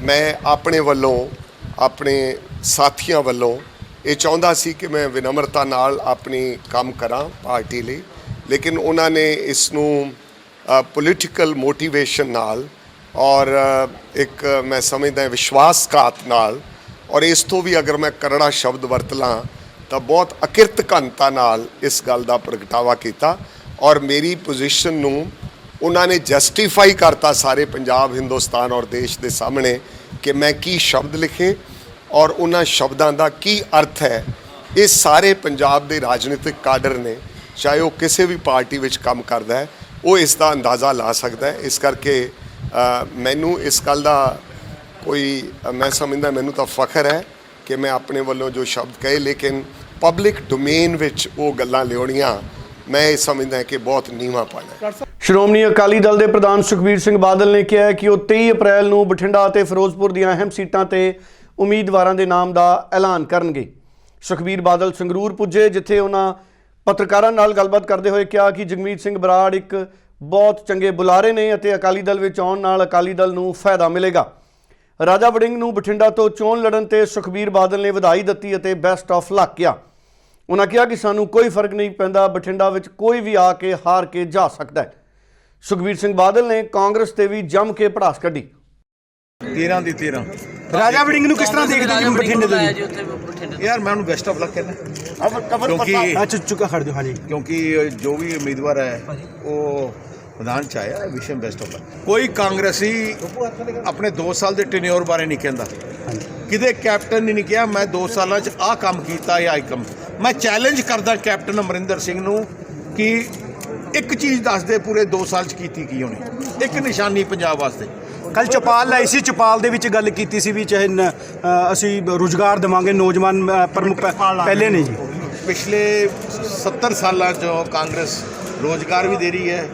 O: ਮੈਂ ਆਪਣੇ ਵੱਲੋਂ, ਆਪਣੇ ਸਾਥੀਆਂ ਵੱਲੋਂ ਇਹ ਚਾਹੁੰਦਾ ਸੀ ਕਿ ਮੈਂ ਵਿਨਮਰਤਾ ਨਾਲ ਆਪਣੀ ਕੰਮ ਕਰਾਂ ਪਾਰਟੀ ਲਈ, ਲੇਕਿਨ ਉਹਨਾਂ ਨੇ ਇਸ ਨੂੰ ਪੋਲੀਟੀਕਲ ਮੋਟੀਵੇਸ਼ਨ ਨਾਲ ਔਰ ਇੱਕ ਮੈਂ ਸਮਝਦਾ ਵਿਸ਼ਵਾਸਘਾਤ ਨਾਲ ਔਰ ਇਸ ਤੋਂ ਵੀ ਅਗਰ ਮੈਂ ਕਰੜਾ ਸ਼ਬਦ ਵਰਤ ਲਾਂ ਤਾਂ ਬਹੁਤ ਅਕਿਰਤ ਘਨਤਾ ਨਾਲ ਇਸ ਗੱਲ ਦਾ ਪ੍ਰਗਟਾਵਾ ਕੀਤਾ ਔਰ ਮੇਰੀ ਪੋਜੀਸ਼ਨ ਨੂੰ ਉਹਨਾਂ ਨੇ ਜਸਟੀਫਾਈ ਕਰਤਾ ਸਾਰੇ ਪੰਜਾਬ, ਹਿੰਦੁਸਤਾਨ ਔਰ ਦੇਸ਼ ਦੇ ਸਾਹਮਣੇ ਕਿ ਮੈਂ ਕੀ ਸ਼ਬਦ ਲਿਖੇ ਔਰ ਉਹਨਾਂ ਸ਼ਬਦਾਂ ਦਾ ਕੀ ਅਰਥ ਹੈ। ਇਹ ਸਾਰੇ ਪੰਜਾਬ ਦੇ ਰਾਜਨੀਤਿਕ ਕਾਡਰ ਨੇ, ਚਾਹੇ ਉਹ ਕਿਸੇ ਵੀ ਪਾਰਟੀ ਵਿੱਚ ਕੰਮ ਕਰਦਾ ਹੈ, ਉਹ ਇਸ ਦਾ ਅੰਦਾਜ਼ਾ ਲਾ ਸਕਦਾ ਹੈ। ਇਸ ਕਰਕੇ ਮੈਨੂੰ ਇਸ ਗੱਲ ਦਾ ਕੋਈ, ਮੈਂ ਸਮਝਦਾ, ਮੈਨੂੰ ਤਾਂ ਫਖਰ ਹੈ ਕਿ ਮੈਂ ਆਪਣੇ ਵੱਲੋਂ ਜੋ ਸ਼ਬਦ ਕਹੇ, ਲੇਕਿਨ ਪਬਲਿਕ ਡੋਮੇਨ ਵਿੱਚ ਉਹ ਗੱਲਾਂ ਲਿਆਉਣੀਆਂ ਮੈਂ ਇਹ ਸਮਝਦਾ ਕਿ ਬਹੁਤ ਨੀਵਾਂ ਪਾਣਾ
A: ਸ਼੍ਰੋਮਣੀ ਅਕਾਲੀ ਦਲ ਦੇ ਪ੍ਰਧਾਨ ਸੁਖਬੀਰ ਸਿੰਘ ਬਾਦਲ ਨੇ ਕਿਹਾ ਕਿ ਉਹ 23 ਅਪ੍ਰੈਲ ਨੂੰ ਬਠਿੰਡਾ ਅਤੇ ਫਿਰੋਜ਼ਪੁਰ ਦੀਆਂ ਅਹਿਮ ਸੀਟਾਂ ਤੇ ਉਮੀਦਵਾਰਾਂ ਦੇ ਨਾਮ ਦਾ ਐਲਾਨ ਕਰਨਗੇ। ਸੁਖਬੀਰ ਬਾਦਲ ਸੰਗਰੂਰ ਪੁੱਜੇ, ਜਿੱਥੇ ਉਹਨਾਂ ਪੱਤਰਕਾਰਾਂ ਨਾਲ ਗੱਲਬਾਤ ਕਰਦੇ ਹੋਏ ਕਿਹਾ ਕਿ ਜਗਮੀਤ ਸਿੰਘ ਬਰਾੜ ਇੱਕ ਬਹੁਤ ਚੰਗੇ ਬੁਲਾਰੇ ਨੇ ਅਤੇ ਅਕਾਲੀ ਦਲ ਵਿੱਚ ਆਉਣ ਨਾਲ ਅਕਾਲੀ ਦਲ ਨੂੰ ਫਾਇਦਾ ਮਿਲੇਗਾ। ਰਾਜਾ ਵੜਿੰਗ ਨੂੰ ਬਠਿੰਡਾ ਤੋਂ ਚੋਣ ਲੜਨ ਤੇ ਸੁਖਬੀਰ ਬਾਦਲ ਨੇ ਵਧਾਈ ਦਿੱਤੀ ਅਤੇ ਬੈਸਟ ਆਫ ਲੱਕ ਕਿਹਾ। ਉਹਨਾਂ ਕਿਹਾ ਕਿ ਸਾਨੂੰ ਕੋਈ ਫ਼ਰਕ ਨਹੀਂ ਪੈਂਦਾ, ਬਠਿੰਡਾ ਵਿੱਚ ਕੋਈ ਵੀ ਆ ਕੇ ਹਾਰ ਕੇ ਜਾ ਸਕਦਾ ਹੈ। ਸੁਖਬੀਰ ਸਿੰਘ ਬਾਦਲ ਨੇ ਕਾਂਗਰਸ ਤੇ ਵੀ ਜੰਮ ਕੇ ਭੜਾਸ ਕੱਢੀ।
P: 13 ਦੀ 13
Q: ਰਾਜਾ ਵੜਿੰਗ ਨੂੰ ਕਿਸ ਤਰ੍ਹਾਂ ਦੇਖਦੇ ਜੀ ਬਠਿੰਡੇ ਦੇ ਜੀ
P: ਯਾਰ ਮੈਂ ਉਹਨੂੰ ਬੈਸਟ ਆਫ ਲੱਕ ਕਹਿੰਦਾ ਕਿਉਂਕਿ
Q: ਅੱਛਾ ਚੁੱਕਾ ਖੜ ਦਿਓ ਹਾਂਜੀ।
P: ਕਿਉਂਕਿ ਜੋ ਵੀ ਉਮੀਦਵਾਰ ਹੈ ਉਹ ਮੈਦਾਨ ਚ ਆਇਆ ਵਿਸ਼ਮ ਬੈਸਟ ਆਫ ਲੱਕ ਕੋਈ ਕਾਂਗਰਸੀ ਆਪਣੇ 2 ਸਾਲ ਦੇ ਟੈਨਿਓਰ ਬਾਰੇ ਨਹੀਂ ਕਹਿੰਦਾ। ਕਿਤੇ ਕੈਪਟਨ ਨੇ ਨਹੀਂ ਕਿਹਾ ਮੈਂ 2 ਸਾਲਾਂ ਚ ਆਹ ਕੰਮ ਕੀਤਾ ਜਾਂ ਆਹ ਕੰਮ। ਮੈਂ ਚੈਲੰਜ ਕਰਦਾ ਕੈਪਟਨ ਅਮਰਿੰਦਰ ਸਿੰਘ ਨੂੰ ਕਿ ਇੱਕ ਚੀਜ਼ ਦੱਸ ਦੇ ਪੂਰੇ 2 ਸਾਲ ਚ ਕੀਤੀ ਕੀ ਉਹਨੇ ਇੱਕ ਨਿਸ਼ਾਨੀ ਪੰਜਾਬ ਵਾਸਤੇ।
Q: ਕੱਲ ਚਪਾਲ ਲਾਈ ਸੀ ਚਪਾਲ ਦੇ ਵਿੱਚ ਗੱਲ ਕੀਤੀ ਸੀ ਵੀ ਚਾਹੇ ਨ- ਅ, ਅਸੀਂ ਰੋਜ਼ਗਾਰ ਦੇਵਾਂਗੇ ਨੌਜਵਾਨ ਅ, ਪ੍ਰਮੁੱਖ ਪਹਿਲੇ ਨੇ ਜੀ।
P: ਪਿਛਲੇ 70 ਸਾਲਾਂ ਚੋਂ ਕਾਂਗਰਸ ਰੋਜ਼ਗਾਰ ਵੀ ਦੇ ਰਹੀ ਹੈ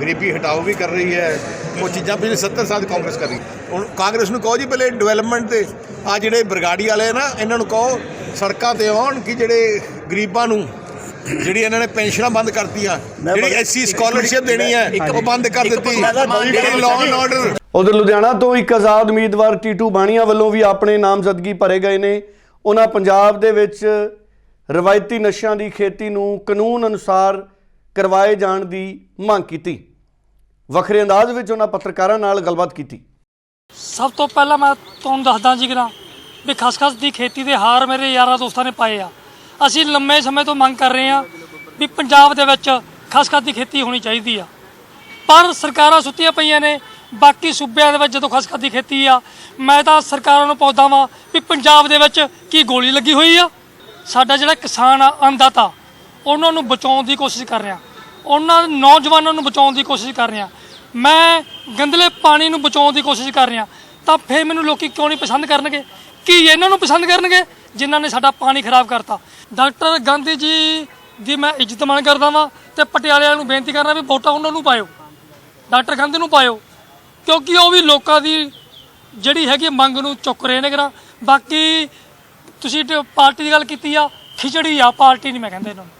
P: ਗਰੀਬੀ ਹਟਾਓ ਵੀ ਕਰ ਰਹੀ ਹੈ ਉਹ ਚੀਜ਼ਾਂ ਪਿਛਲੇ 70 ਸਾਲ ਦੀ ਕਾਂਗਰਸ ਕਰ ਰਹੀ। ਹੁਣ ਕਾਂਗਰਸ ਨੂੰ ਕਹੋ ਜੀ ਪਹਿਲੇ ਡਿਵੈਲਪਮੈਂਟ ਤੇ ਆ ਜਿਹੜੇ ਬਰਗਾੜੀ ਵਾਲੇ ਨਾ ਇਹਨਾਂ ਨੂੰ ਕਹੋ ਸੜਕਾਂ ਤੇ ਆਉਣ ਕਿ ਜਿਹੜੇ ਗਰੀਬਾਂ ਨੂੰ ਜਿਹੜੀ ਇਹਨਾਂ ਨੇ ਪੈਨਸ਼ਨਾਂ ਬੰਦ ਕਰਤੀਆਂ ਜਿਹੜੀ ਐਸਸੀ ਸਕਾਲਰਸ਼ਿਪ ਦੇਣੀ ਹੈ ਉਹ ਬੰਦ ਕਰ ਦਿੱਤੀ। ਜਿਹੜੀ ਲਾਅ ਐਂਡ ਆਰਡਰ
A: ਉਧਰ ਲੁਧਿਆਣਾ ਤੋਂ ਇੱਕ ਆਜ਼ਾਦ ਉਮੀਦਵਾਰ ਟੀਟੂ ਬਾਣੀਆਂ ਵੱਲੋਂ ਵੀ ਆਪਣੇ ਨਾਮਜ਼ਦਗੀ ਭਰੇ ਗਏ ਨੇ। ਉਹਨਾਂ ਪੰਜਾਬ ਦੇ ਵਿੱਚ ਰਵਾਇਤੀ ਨਸ਼ਿਆਂ ਦੀ ਖੇਤੀ ਨੂੰ ਕਾਨੂੰਨ ਅਨੁਸਾਰ ਕਰਵਾਏ ਜਾਣ ਦੀ ਮੰਗ ਕੀਤੀ। ਵੱਖਰੇ ਅੰਦਾਜ਼ ਵਿੱਚ ਉਹਨਾਂ ਪੱਤਰਕਾਰਾਂ ਨਾਲ ਗੱਲਬਾਤ ਕੀਤੀ।
R: ਸਭ ਤੋਂ ਪਹਿਲਾਂ ਮੈਂ ਤੁਹਾਨੂੰ ਦੱਸਦਾ ਜੀ ਕਰਾਂ ਵੀ ਖਸਖਸ ਦੀ ਖੇਤੀ ਦੇ ਹਾਰ ਮੇਰੇ ਯਾਰਾਂ ਦੋਸਤਾਂ ਨੇ ਪਾਏ ਆ। ਅਸੀਂ ਲੰਮੇ ਸਮੇਂ ਤੋਂ ਮੰਗ ਕਰ ਰਹੇ ਹਾਂ ਵੀ ਪੰਜਾਬ ਦੇ ਵਿੱਚ ਖਸਖਸ ਦੀ ਖੇਤੀ ਹੋਣੀ ਚਾਹੀਦੀ ਆ। ਪਰ ਸਰਕਾਰਾਂ ਸੁੱਤੀਆਂ ਪਈਆਂ ਨੇ, ਬਾਕੀ ਸੂਬਿਆਂ ਦੇ ਵਿੱਚ ਜਦੋਂ ਖਸਖਸ ਦੀ ਖੇਤੀ ਆ, ਮੈਂ ਤਾਂ ਸਰਕਾਰਾਂ ਨੂੰ ਪੁੱਛਦਾ ਵਾਂ ਵੀ ਪੰਜਾਬ ਦੇ ਵਿੱਚ ਕੀ ਗੋਲੀ ਲੱਗੀ ਹੋਈ ਆ? ਸਾਡਾ ਜਿਹੜਾ ਕਿਸਾਨ ਆ, ਅੰਨਦਾਤਾ, ਉਹਨਾਂ ਨੂੰ ਬਚਾਉਣ ਦੀ ਕੋਸ਼ਿਸ਼ ਕਰ ਰਿਹਾ। ਉਹਨਾਂ ਨੌਜਵਾਨਾਂ ਨੂੰ ਬਚਾਉਣ ਦੀ ਕੋਸ਼ਿਸ਼ ਕਰ ਰਿਹਾ। ਮੈਂ ਗੰਦਲੇ ਪਾਣੀ ਨੂੰ ਬਚਾਉਣ ਦੀ ਕੋਸ਼ਿਸ਼ ਕਰ ਰਿਹਾ। ਤਾਂ ਫੇਰ ਮੈਨੂੰ ਲੋਕੀ ਕਿਉਂ ਨਹੀਂ ਪਸੰਦ ਕਰਨਗੇ? ਕੀ ਇਹਨਾਂ ਨੂੰ ਪਸੰਦ ਕਰਨਗੇ? ਜਿਨ੍ਹਾਂ ਨੇ ਸਾਡਾ ਪਾਣੀ ਖਰਾਬ ਕਰਤਾ। ਡਾਕਟਰ ਗਾਂਧੀ ਜੀ ਦੀ ਮੈਂ ਇੱਜ਼ਤ ਮਾਣ ਕਰਦਾ ਵਾਂ ਤੇ ਪਟਿਆਲੇ ਵਾਲਿਆਂ ਨੂੰ ਬੇਨਤੀ ਕਰਨਾ ਵੀ ਵੋਟਾਂ ਉਹਨਾਂ ਨੂੰ ਪਾਇਓ। ਡਾਕਟਰ ਗਾਂਧੀ ਨੂੰ ਪਾਇਓ। ਕਿਉਂਕਿ ਉਹ ਵੀ ਲੋਕਾਂ ਦੀ ਜਿਹੜੀ ਹੈਗੀ ਮੰਗ ਨੂੰ ਚੁੱਕ ਰਹੇ ਨੇ ਕਰਾਂ ਬਾਕੀ ਤੁਸੀਂ ਪਾਰਟੀ ਦੀ ਗੱਲ ਕੀਤੀ ਆ ਖਿਚੜੀ ਆ ਪਾਰਟੀ ਨਹੀਂ ਮੈਂ ਕਹਿੰਦਾ ਇਹਨਾਂ ਨੂੰ।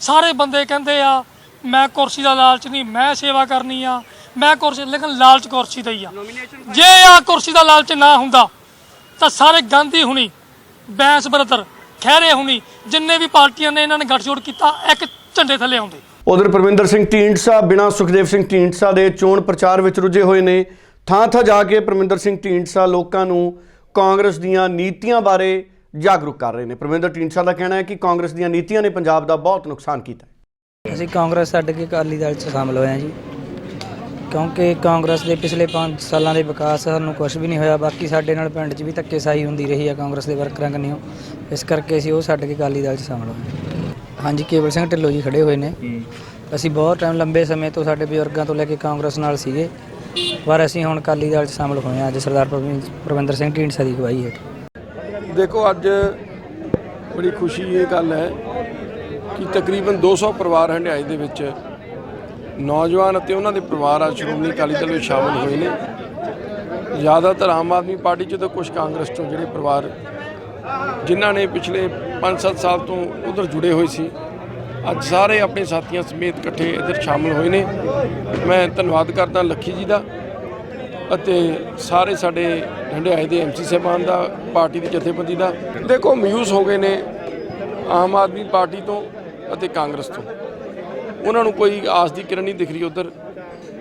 R: ਸਾਰੇ ਬੰਦੇ ਕਹਿੰਦੇ ਆ ਮੈਂ ਕੁਰਸੀ ਦਾ ਲਾਲਚ ਨਹੀਂ ਮੈਂ ਸੇਵਾ ਕਰਨੀ ਆ ਮੈਂ ਕੁਰਸੀ ਲੇਕਿਨ ਲਾਲਚ ਕੁਰਸੀ ਦਾ ਹੀ ਆ। ਜੇ ਆ ਕੁਰਸੀ ਦਾ ਲਾਲਚ ਨਾ ਹੁੰਦਾ ਤਾਂ ਸਾਰੇ ਗਾਂਧੀ ਹੁਣੀ ਬੈਂਸ ਬਰਦਰ ਖਹਿਰੇ ਹੁਣੀ ਜਿੰਨੇ ਵੀ ਪਾਰਟੀਆਂ ਨੇ ਇਹਨਾਂ ਨੇ ਗੱਠਜੋੜ ਕੀਤਾ ਇੱਕ ਝੰਡੇ ਥੱਲੇ ਆਉਂਦੇ।
A: ਉਧਰ ਪਰਮਿੰਦਰ ਸਿੰਘ ਢੀਂਡਸਾ ਬਿਨਾਂ ਸੁਖਦੇਵ ਸਿੰਘ ਢੀਂਡਸਾ ਦੇ ਚੋਣ ਪ੍ਰਚਾਰ ਵਿੱਚ ਰੁੱਝੇ ਹੋਏ ਨੇ। ਥਾਂ ਥਾਂ ਜਾ ਕੇ ਪਰਮਿੰਦਰ ਸਿੰਘ ਢੀਂਡਸਾ ਲੋਕਾਂ ਨੂੰ ਕਾਂਗਰਸ ਦੀਆਂ ਨੀਤੀਆਂ ਬਾਰੇ ਜਾਗਰੂਕ ਕਰ ਰਹੇ ਨੇ। ਪਰਮਿੰਦਰ ਢੀਂਡਸਾ ਦਾ ਕਹਿਣਾ ਹੈ ਕਿ ਕਾਂਗਰਸ ਦੀਆਂ ਨੀਤੀਆਂ ਨੇ ਪੰਜਾਬ ਦਾ ਬਹੁਤ ਨੁਕਸਾਨ ਕੀਤਾ ਹੈ।
S: ਅਸੀਂ ਕਾਂਗਰਸ ਛੱਡ ਕੇ ਅਕਾਲੀ ਦਲ 'ਚ ਸ਼ਾਮਲ ਹੋਏ ਹਾਂ ਜੀ। ਕਿਉਂਕਿ ਕਾਂਗਰਸ ਦੇ ਪਿਛਲੇ 5 ਸਾਲਾਂ ਦੇ ਵਿਕਾਸ ਸਾਨੂੰ ਕੁਝ ਵੀ ਨਹੀਂ ਹੋਇਆ ਬਾਕੀ ਸਾਡੇ ਨਾਲ ਪਿੰਡ 'ਚ ਵੀ ਧੱਕੇਸ਼ਾਹੀ ਹੁੰਦੀ ਰਹੀ ਆ ਕਾਂਗਰਸ ਦੇ ਵਰਕਰਾਂ ਕੰਨਿਓ। ਇਸ ਕਰਕੇ ਅਸੀਂ ਉਹ ਛੱਡ ਕੇ ਅਕਾਲੀ ਦਲ 'ਚ ਸ਼ਾਮਲ ਹੋਏ। ਹਾਂਜੀ ਕੇਵਲ ਸਿੰਘ ਢਿੱਲੋਂ ਜੀ ਖੜੇ ਹੋਏ ਨੇ। ਅਸੀਂ ਬਹੁਤ ਟਾਈਮ ਲੰਬੇ ਸਮੇਂ ਤੋਂ ਸਾਡੇ ਬਜ਼ੁਰਗਾਂ ਤੋਂ ਲੈ ਕੇ ਕਾਂਗਰਸ ਨਾਲ ਸੀਗੇ ਪਰ ਅਸੀਂ ਹੁਣ ਅਕਾਲੀ ਦਲ 'ਚ ਸ਼ਾਮਲ ਹੋਏ ਹਾਂ। ਅੱਜ ਸਰਦਾਰ ਪਰਵਿੰ- ਪਰਵਿੰਦਰ ਸਿੰਘ ਢੀਂਡਸਾ ਦੀ ਅਗਵਾਈ ਹੇਠ।
T: ਦੇਖੋ ਅੱਜ ਬੜੀ ਖੁਸ਼ੀ ਇਹ ਗੱਲ ਹੈ ਕਿ ਤਕਰੀਬਨ 200 ਪਰਿਵਾਰ ਹੰਡਿਆਈ ਦੇ ਵਿੱਚ ਨੌਜਵਾਨ ਅਤੇ ਉਹਨਾਂ ਦੇ ਪਰਿਵਾਰ ਆ ਸ਼੍ਰੋਮਣੀ ਅਕਾਲੀ ਦਲ ਵਿੱਚ ਸ਼ਾਮਲ ਹੋਏ ਨੇ। ਜ਼ਿਆਦਾਤਰ ਆਮ ਆਦਮੀ ਪਾਰਟੀ ਚ ਤਾਂ ਕੁਝ ਕਾਂਗਰਸ ਤੋਂ ਜਿਹੜੇ ਪਰਿਵਾਰ ਜਿਨ੍ਹਾਂ ਨੇ ਪਿਛਲੇ 5-7 ਸਾਲ ਤੋਂ ਉਧਰ ਜੁੜੇ ਹੋਏ ਸੀ, ਅੱਜ ਸਾਰੇ ਆਪਣੇ ਸਾਥੀਆਂ ਸਮੇਤ ਇਕੱਠੇ ਇੱਧਰ ਸ਼ਾਮਲ ਹੋਏ ਨੇ। ਮੈਂ ਧੰਨਵਾਦ ਕਰਦਾ ਲੱਖੀ ਜੀ ਦਾ ਅਤੇ ਸਾਰੇ ਸਾਡੇ ਹੰਡਿਆਏ ਦੇ ਐਮਸੀ ਸਾਹਿਬਾਨ ਦਾ, ਪਾਰਟੀ ਦੀ ਜਥੇਬੰਦੀ ਦਾ। ਦੇਖੋ, ਮਯੂਸ ਹੋ ਗਏ ਨੇ ਆਮ ਆਦਮੀ ਪਾਰਟੀ ਤੋਂ ਅਤੇ ਕਾਂਗਰਸ ਤੋਂ। ਉਹਨਾਂ ਨੂੰ ਕੋਈ ਆਸ ਦੀ ਕਿਰਨ ਨਹੀਂ ਦਿਖ ਰਹੀ ਉਧਰ।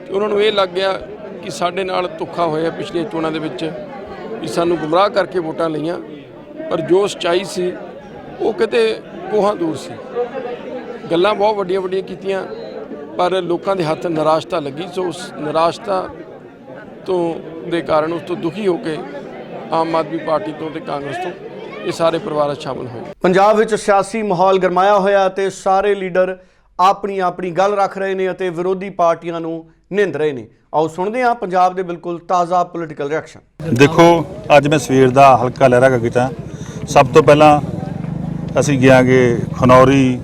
T: ਤੇ ਉਹਨਾਂ ਨੂੰ ਇਹ ਲੱਗ ਗਿਆ ਕਿ ਸਾਡੇ ਨਾਲ ਧੋਖਾ ਹੋਇਆ ਪਿਛਲੀਆਂ ਚੋਣਾਂ ਦੇ ਵਿੱਚ ਵੀ ਸਾਨੂੰ ਗੁੰਮਰਾਹ ਕਰਕੇ ਵੋਟਾਂ ਲਈਆਂ। ਪਰ ਜੋ ਸਚਾਈ ਸੀ, ਉਹ ਕਿਤੇ ਕੋਹਾਂ ਦੂਰ ਸੀ। ਗੱਲਾਂ ਬਹੁਤ ਵੱਡੀਆਂ ਵੱਡੀਆਂ ਕੀਤੀਆਂ, ਪਰ ਲੋਕਾਂ ਦੇ ਹੱਥ ਨਿਰਾਸ਼ਤਾ ਲੱਗੀ। ਸੋ ਉਸ ਨਿਰਾਸ਼ਤਾ ਤੋਂ ਦੇ ਕਾਰਨ ਉਸ ਤੋਂ ਦੁਖੀ ਹੋ ਕੇ ਆਮ ਆਦਮੀ ਪਾਰਟੀ ਤੋਂ ਤੇ ਕਾਂਗਰਸ ਤੋਂ ਇਹ ਸਾਰੇ ਪਰਿਵਾਰ ਸ਼ਾਮਲ ਹੋਏ।
A: ਪੰਜਾਬ ਵਿੱਚ ਸਿਆਸੀ ਮਾਹੌਲ ਗਰਮਾਇਆ ਹੋਇਆ ਤੇ ਸਾਰੇ ਲੀਡਰ ਆਪਣੀ ਆਪਣੀ ਗੱਲ ਰੱਖ ਰਹੇ ਨੇ ਅਤੇ ਵਿਰੋਧੀ ਪਾਰਟੀਆਂ ਨੂੰ ਨਿੰਦ ਰਹੇ ਨੇ। ਆਓ ਸੁਣਦੇ ਹਾਂ ਪੰਜਾਬ ਦੇ ਬਿਲਕੁਲ ਤਾਜ਼ਾ ਪੋਲੀਟੀਕਲ ਰਿਐਕਸ਼ਨ
U: ਦੇਖੋ, ਅੱਜ ਮੈਂ ਸਵੇਰ ਦਾ ਹਲਕਾ ਲਹਿਰਾ ਕੀਤਾ। ਸਭ ਤੋਂ ਪਹਿਲਾਂ ਅਸੀਂ ਗਿਆਂਗੇ ਖਨੌਰੀ,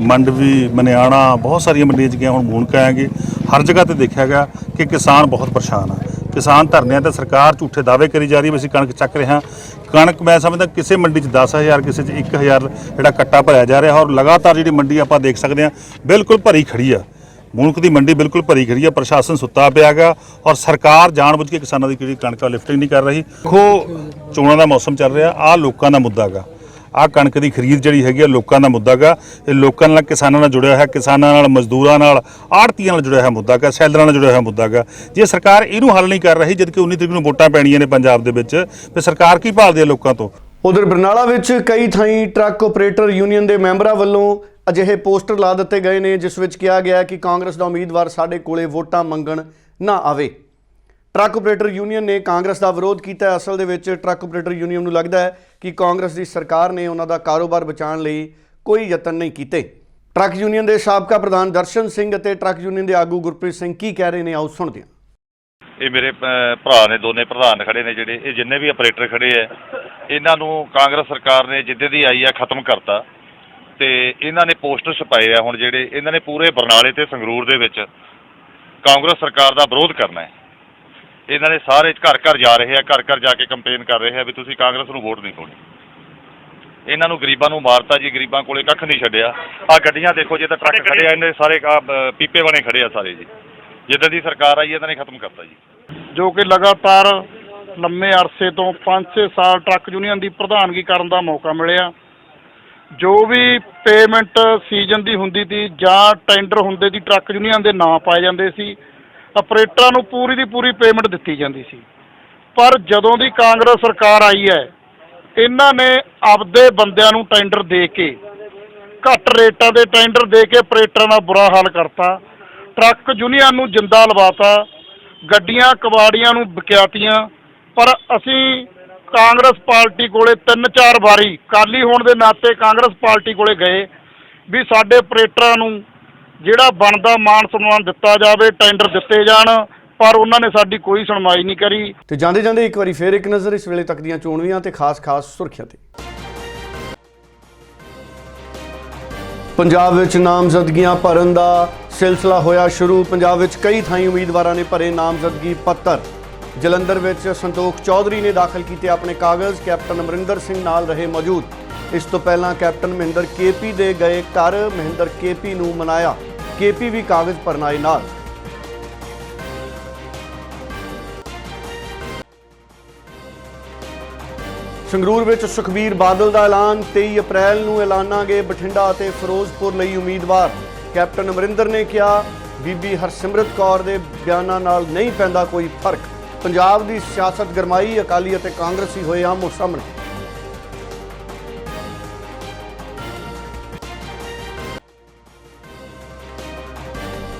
U: ਮੰਡਵੀ, ਮਨਿਆਣਾ, ਬਹੁਤ ਸਾਰੀਆਂ ਮੰਡੀਆਂ 'ਚ ਗਏ ਹੁਣ ਮੂਨਕ ਆਏਗੇ ਹਰ ਜਗ੍ਹਾ ਤੇ ਦੇਖਿਆ ਗਿਆ ਕਿ ਕਿਸਾਨ ਬਹੁਤ ਪਰੇਸ਼ਾਨ ਆ। ਕਿਸਾਨ ਧਰਨਿਆਂ ਤੇ ਸਰਕਾਰ ਝੂਠੇ ਦਾਅਵੇ ਕਰੀ ਜਾ ਰਹੀ ਵੀ ਅਸੀਂ ਕਣਕ ਚੱਕ ਰਹੇ ਹਾਂ। ਕਣਕ ਮੈਂ ਸਮਝਦਾ ਕਿਸੇ ਮੰਡੀ 'ਚ 10000 ਕਿਸੇ 'ਚ 1000 ਜਿਹੜਾ ਕੱਟਾ ਭਰਿਆ ਜਾ ਰਿਹਾ ਔਰ ਲਗਾਤਾਰ ਜਿਹੜੀ ਮੰਡੀ ਆਪਾਂ ਦੇਖ ਸਕਦੇ ਹਾਂ, ਬਿਲਕੁਲ ਭਰੀ ਖੜੀ ਆ। ਮੁਲਕ ਦੀ ਮੰਡੀ ਬਿਲਕੁਲ ਭਰੀ ਖੜੀ ਆ, ਪ੍ਰਸ਼ਾਸਨ ਸੁੱਤਾ ਪਿਆ ਪਿਆਗਾ ਔਰ ਸਰਕਾਰ ਜਾਣਬੁੱਝ ਕੇ ਕਿਸਾਨਾਂ ਦੀ ਜਿਹੜੀ ਕਣਕ ਆ ਲਿਫਟਿੰਗ ਨਹੀਂ ਕਰ ਰਹੀ। ਦੇਖੋ, ਚੋਣਾਂ ਦਾ ਮੌਸਮ ਚੱਲ ਰਿਹਾ ਆ ਲੋਕਾਂ ਦਾ ਮੁੱਦਾ ਹੈਗਾ। ਆ ਕਣਕ ਦੀ ਖਰੀਦ ਜਿਹੜੀ ਹੈਗੀ ਆ ਲੋਕਾਂ ਦਾ ਮੁੱਦਾ ਗਾ। ਇਹ ਲੋਕਾਂ ਨਾਲ, ਕਿਸਾਨਾਂ ਨਾਲ ਜੁੜਿਆ ਹੋਇਆ, ਕਿਸਾਨਾਂ ਨਾਲ, ਮਜ਼ਦੂਰਾਂ ਨਾਲ, ਆੜਤੀਆਂ ਨਾਲ ਜੁੜਿਆ ਹੋਇਆ ਮੁੱਦਾ ਗਾ, ਸੈਲਰਾਂ ਨਾਲ ਜੁੜਿਆ ਹੋਇਆ ਮੁੱਦਾ ਗਾ। ਜੇ ਸਰਕਾਰ ਇਹਨੂੰ ਹੱਲ ਨਹੀਂ ਕਰ ਰਹੀ ਜਦਕਿ 19 ਤਰੀਕ ਨੂੰ ਵੋਟਾਂ ਪੈਣੀਆਂ ਨੇ ਪੰਜਾਬ ਦੇ ਵਿੱਚ, ਤੇ ਸਰਕਾਰ ਕੀ ਭਾਲਦੀ ਹੈ ਲੋਕਾਂ ਤੋਂ?
A: ਉਧਰ ਬਰਨਾਲਾ ਵਿੱਚ ਕਈ ਥਾਈਂ ਟਰੱਕ ਆਪਰੇਟਰ ਯੂਨੀਅਨ ਦੇ ਮੈਂਬਰਾਂ ਵੱਲੋਂ ਅਜਿਹੇ ਪੋਸਟਰ ਲਾ ਦਿੱਤੇ ਗਏ ਨੇ, ਜਿਸ ਵਿੱਚ ਕਿਹਾ ਗਿਆ ਕਿ ਕਾਂਗਰਸ ਦਾ ਉਮੀਦਵਾਰ ਸਾਡੇ ਕੋਲੇ ਵੋਟਾਂ ਮੰਗਣ ਨਾ ਆਵੇ। ਟਰੱਕ ਆਪਰੇਟਰ ਯੂਨੀਅਨ ਨੇ ਕਾਂਗਰਸ ਦਾ ਵਿਰੋਧ ਕੀਤਾ ਹੈ। ਅਸਲ ਦੇ ਵਿੱਚ ਟਰੱਕ ਆਪਰੇਟਰ ਯੂਨੀਅਨ ਨੂੰ ਲੱਗਦਾ ਹੈ ਕਿ ਕਾਂਗਰਸ ਦੀ ਸਰਕਾਰ ਨੇ ਉਹਨਾਂ ਦਾ ਕਾਰੋਬਾਰ ਬਚਾਉਣ ਲਈ ਕੋਈ ਯਤਨ ਨਹੀਂ ਕੀਤੇ। ਟਰੱਕ ਯੂਨੀਅਨ ਦੇ ਸਾਬਕਾ ਪ੍ਰਧਾਨ ਦਰਸ਼ਨ ਸਿੰਘ ਅਤੇ ਟਰੱਕ ਯੂਨੀਅਨ ਦੇ ਆਗੂ ਗੁਰਪ੍ਰੀਤ ਸਿੰਘ ਕੀ ਕਹਿ ਰਹੇ ਨੇ? ਆਓ ਸੁਣਦੇ ਹਾਂ।
V: ਇਹ ਮੇਰੇ ਭਰਾ ਨੇ, ਦੋਨੇ ਪ੍ਰਧਾਨ ਖੜੇ ਨੇ ਜਿਹੜੇ, ਇਹ ਜਿੰਨੇ ਵੀ ਆਪਰੇਟਰ ਖੜੇ ਆ ਇਹਨਾਂ ਨੂੰ ਕਾਂਗਰਸ ਸਰਕਾਰ ਨੇ ਜਿੱਦੇ ਦੀ ਆਈ ਆ ਖਤਮ ਕਰਤਾ। ਤੇ ਇਹਨਾਂ ਨੇ ਪੋਸਟਰ ਛਪਾਏ ਆ ਹੁਣ ਜਿਹੜੇ, ਇਹਨਾਂ ਨੇ ਪੂਰੇ ਬਰਨਾਲੇ ਤੇ ਸੰਗਰੂਰ ਦੇ ਵਿੱਚ ਕਾਂਗਰਸ ਸਰਕਾਰ ਦਾ ਵਿਰੋਧ ਕਰਨਾ ਹੈ ਇਹਨਾਂ ਨੇ ਸਾਰੇ ਘਰ ਘਰ ਜਾ ਰਹੇ ਆ ਘਰ ਘਰ ਜਾ ਕੇ ਕੰਪੇਨ ਕਰ ਰਹੇ ਆ ਵੀ ਤੁਸੀਂ ਕਾਂਗਰਸ ਨੂੰ ਵੋਟ ਨਹੀਂ ਪਾਉਣੀ। ਇਹਨਾਂ ਨੂੰ ਗਰੀਬਾਂ ਨੂੰ ਮਾਰਤਾ ਜੀ ਗਰੀਬਾਂ ਕੋਲੇ ਕੱਖ ਨਹੀਂ ਛੱਡਿਆ। ਆ ਗੱਡੀਆਂ ਦੇਖੋ ਜੇ ਤਾਂ ਟਰੱਕ ਖੜੇ ਆ ਇਹਨੇ ਸਾਰੇ ਆਹ, ਅਹ, ਪੀਪੇ ਬਣੇ ਖੜੇ ਆ ਸਾਰੇ ਜੀ। ਜਿੱਦਾਂ ਦੀ ਸਰਕਾਰ ਆਈ ਇਹਨਾਂ ਨੇ ਖਤਮ ਕਰਤਾ ਜੀ।
W: ਜੋ ਕਿ ਲਗਾਤਾਰ ਲੰਮੇ ਅਰਸੇ ਤੋਂ 5-6 ਸਾਲ ਟਰੱਕ ਯੂਨੀਅਨ ਦੀ ਪ੍ਰਧਾਨਗੀ ਕਰਨ ਦਾ ਮੌਕਾ ਮਿਲਿਆ। ਜੋ ਵੀ ਪੇਮੈਂਟ ਸੀਜ਼ਨ ਦੀ ਹੁੰਦੀ ਸੀ ਜਾਂ ਟੈਂਡਰ ਹੁੰਦੇ ਸੀ ਟਰੱਕ ਯੂਨੀਅਨ ਦੇ ਨਾਂ ਪਾਏ ਜਾਂਦੇ ਸੀ। ਆਪਰੇਟਰਾਂ ਨੂੰ ਪੂਰੀ ਦੀ ਪੂਰੀ ਪੇਮੈਂਟ ਦਿੱਤੀ ਜਾਂਦੀ ਸੀ। ਪਰ ਜਦੋਂ ਦੀ ਕਾਂਗਰਸ ਸਰਕਾਰ ਆਈ ਹੈ, ਇਹਨਾਂ ਨੇ ਆਪਦੇ ਬੰਦਿਆਂ ਨੂੰ ਟੈਂਡਰ ਦੇ ਕੇ, ਘੱਟ ਰੇਟਾਂ ਦੇ ਟੈਂਡਰ ਦੇ ਕੇ ਆਪਰੇਟਰਾਂ ਦਾ ਬੁਰਾ ਹਾਲ ਕਰਤਾ। ਟਰੱਕ ਯੂਨੀਅਨ ਨੂੰ ਜਿੰਦਾ ਲਵਾਤਾ, ਗੱਡੀਆਂ ਕਬਾੜੀਆਂ ਨੂੰ ਵਿਕਿਆਤੀਆਂ ਪਰ ਅਸੀਂ ਕਾਂਗਰਸ ਪਾਰਟੀ ਕੋਲੇ ਤਿੰਨ ਚਾਰ ਵਾਰੀ ਕਾਲੀ ਹੋਣ ਦੇ ਨਾਤੇ ਕਾਂਗਰਸ ਪਾਰਟੀ ਕੋਲੇ ਗਏ ਵੀ ਸਾਡੇ ਆਪਰੇਟਰਾਂ ਨੂੰ ਜਿਹੜਾ ਬਣਦਾ ਮਾਨ ਸਨਮਾਨ ਦਿੱਤਾ ਜਾਵੇ ਟੈਂਡਰ ਦਿੱਤੇ ਜਾਣ, ਪਰ ਉਹਨਾਂ ਨੇ ਸਾਡੀ ਕੋਈ ਸੁਣਵਾਈ ਨਹੀਂ ਕਰੀ।
A: ਤੇ ਜਾਂਦੇ ਜਾਂਦੇ ਇੱਕ ਵਾਰੀ ਫੇਰ ਇੱਕ ਨਜ਼ਰ, ਇਸ ਵੇਲੇ ਤੱਕ ਦੀਆਂ ਚੋਣਵੀਆਂ ਤੇ ਖਾਸ-ਖਾਸ ਸੁਰਖੀਆਂ ਤੇ। ਪੰਜਾਬ ਵਿੱਚ ਨਾਮਜ਼ਦਗੀਆਂ ਭਰਨ ਦਾ ਸਿਲਸਿਲਾ ਹੋਇਆ ਸ਼ੁਰੂ। ਪੰਜਾਬ ਵਿੱਚ ਕਈ ਥਾਈਂ ਉਮੀਦਵਾਰਾਂ ਨੇ ਭਰੇ ਨਾਮਜ਼ਦਗੀ ਪੱਤਰ। ਜਲੰਧਰ ਵਿੱਚ ਸੰਤੋਖ ਚੌਧਰੀ ਨੇ ਦਾਖਲ ਕੀਤੇ ਆਪਣੇ ਕਾਗਜ਼। ਕੈਪਟਨ ਅਮਰਿੰਦਰ ਸਿੰਘ ਨਾਲ ਰਹੇ ਮੌਜੂਦ। ਇਸ ਤੋਂ ਪਹਿਲਾਂ ਕੈਪਟਨ ਮਹਿੰਦਰ ਕੇਪੀ ਦੇ ਗਏ ਘਰ ਮਹਿੰਦਰ ਕੇਪੀ ਨੂੰ ਮਨਾਇਆ। ਕੇਪੀ ਵੀ ਕਾਗਜ਼ ਭਰਨ ਨਾਲ। ਸੰਗਰੂਰ ਵਿੱਚ ਸੁਖਬੀਰ ਬਾਦਲ ਦਾ ਐਲਾਨ 23 ਅਪ੍ਰੈਲ ਨੂੰ ਐਲਾਨਾਂਗੇ ਬਠਿੰਡਾ ਅਤੇ ਫਿਰੋਜ਼ਪੁਰ ਲਈ ਉਮੀਦਵਾਰ। ਕੈਪਟਨ ਅਮਰਿੰਦਰ ਨੇ ਕਿਹਾ, ਬੀਬੀ ਹਰਸਿਮਰਤ ਕੌਰ ਦੇ ਬਿਆਨਾਂ ਨਾਲ ਨਹੀਂ ਪੈਂਦਾ ਕੋਈ ਫ਼ਰਕ। ਪੰਜਾਬ ਦੀ ਸਿਆਸਤ ਗਰਮਾਈ, ਅਕਾਲੀ ਅਤੇ ਕਾਂਗਰਸੀ ਹੋਏ ਆਮੋ ਸਾਹਮਣੇ।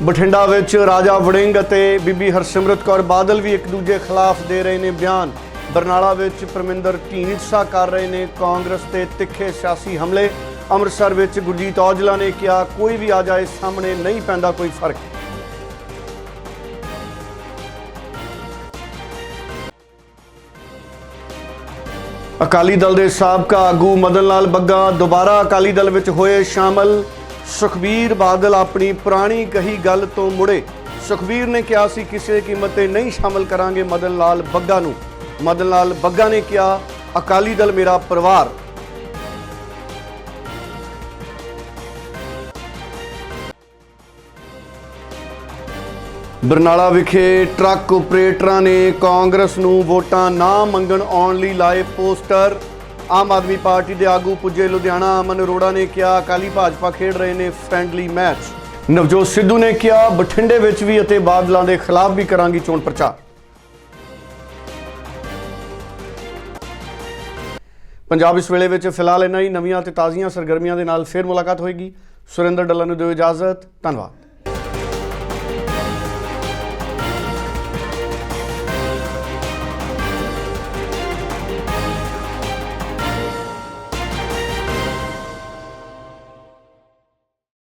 A: ਬਠਿੰਡਾ ਵਿੱਚ ਰਾਜਾ ਵੜਿੰਗ ਅਤੇ ਬੀਬੀ ਹਰਸਿਮਰਤ ਕੌਰ ਬਾਦਲ ਵੀ ਇੱਕ ਦੂਜੇ ਖਿਲਾਫ ਦੇ ਰਹੇ ਨੇ ਬਿਆਨ। ਬਰਨਾਲਾ ਵਿੱਚ ਪਰਮਿੰਦਰ ਢੀਂਡਸਾ ਕਰ ਰਹੇ ਨੇ, ਕਾਂਗਰਸ ਤੇ ਤਿੱਖੇ ਸਿਆਸੀ ਹਮਲੇ। ਅੰਮ੍ਰਿਤਸਰ ਵਿੱਚ ਗੁਰਜੀਤ ਔਜਲਾ ਨੇ ਕਿਹਾ, ਕੋਈ ਵੀ ਆ ਜਾਏ, ਸਾਹਮਣੇ ਨਹੀਂ ਪੈਂਦਾ ਕੋਈ ਫ਼ਰਕ। ਅਕਾਲੀ ਦਲ ਦੇ ਸਾਬਕਾ ਆਗੂ ਮਦਨ ਲਾਲ ਬੱਗਾ ਦੁਬਾਰਾ ਅਕਾਲੀ ਦਲ ਵਿੱਚ ਹੋਏ ਸ਼ਾਮਲ। ਸੁਖਬੀਰ ਬਾਦਲ ਆਪਣੀ ਪੁਰਾਣੀ ਕਹੀ ਗੱਲ ਤੋਂ ਮੁੜੇ। ਸੁਖਬੀਰ ਨੇ ਕਿਹਾ ਸੀ, ਕਿਸੇ ਕੀਮਤ ਤੇ ਨਹੀਂ ਸ਼ਾਮਲ ਕਰਾਂਗੇ ਮਦਨ ਲਾਲ ਬੱਗਾ ਨੂੰ। ਮਦਨ ਲਾਲ ਬੱਗਾ ਨੇ ਕਿਹਾ, ਅਕਾਲੀ ਦਲ ਮੇਰਾ ਪਰਿਵਾਰ। ਬਰਨਾਲਾ ਵਿਖੇ ਟਰੱਕ ਆਪਰੇਟਰਾਂ ਨੇ ਕਾਂਗਰਸ ਨੂੰ ਵੋਟਾਂ ਨਾ ਮੰਗਣ ਆਉਣ ਲਈ ਲਾਏ ਪੋਸਟਰ। ਆਮ ਆਦਮੀ ਪਾਰਟੀ ਦੇ ਆਗੂ ਪੁੱਜੇ ਲੁਧਿਆਣਾ ਅਮਨ ਅਰੋੜਾ ਨੇ ਕਿਹਾ, ਅਕਾਲੀ ਭਾਜਪਾ ਖੇਡ ਰਹੇ ਨੇ ਫ੍ਰੈਂਡਲੀ ਮੈਚ ਨਵਜੋਤ ਸਿੱਧੂ ਨੇ ਕਿਹਾ, ਬਠਿੰਡੇ ਵਿੱਚ ਵੀ ਅਤੇ ਬਾਦਲਾਂ ਦੇ ਖਿਲਾਫ ਵੀ ਕਰਾਂਗੀ ਚੋਣ ਪ੍ਰਚਾਰ। ਪੰਜਾਬ ਇਸ ਵੇਲੇ ਵਿੱਚ ਫਿਲਹਾਲ ਇੰਨਾ ਹੀ। ਨਵੀਆਂ ਤੇ ਤਾਜ਼ੀਆਂ ਸਰਗਰਮੀਆਂ ਦੇ ਨਾਲ ਫੇਰ ਮੁਲਾਕਾਤ ਹੋਏਗੀ। ਸੁਰਿੰਦਰ ਡੱਲਾ ਨੂੰ ਦਿਓ ਇਜਾਜ਼ਤ। ਧੰਨਵਾਦ।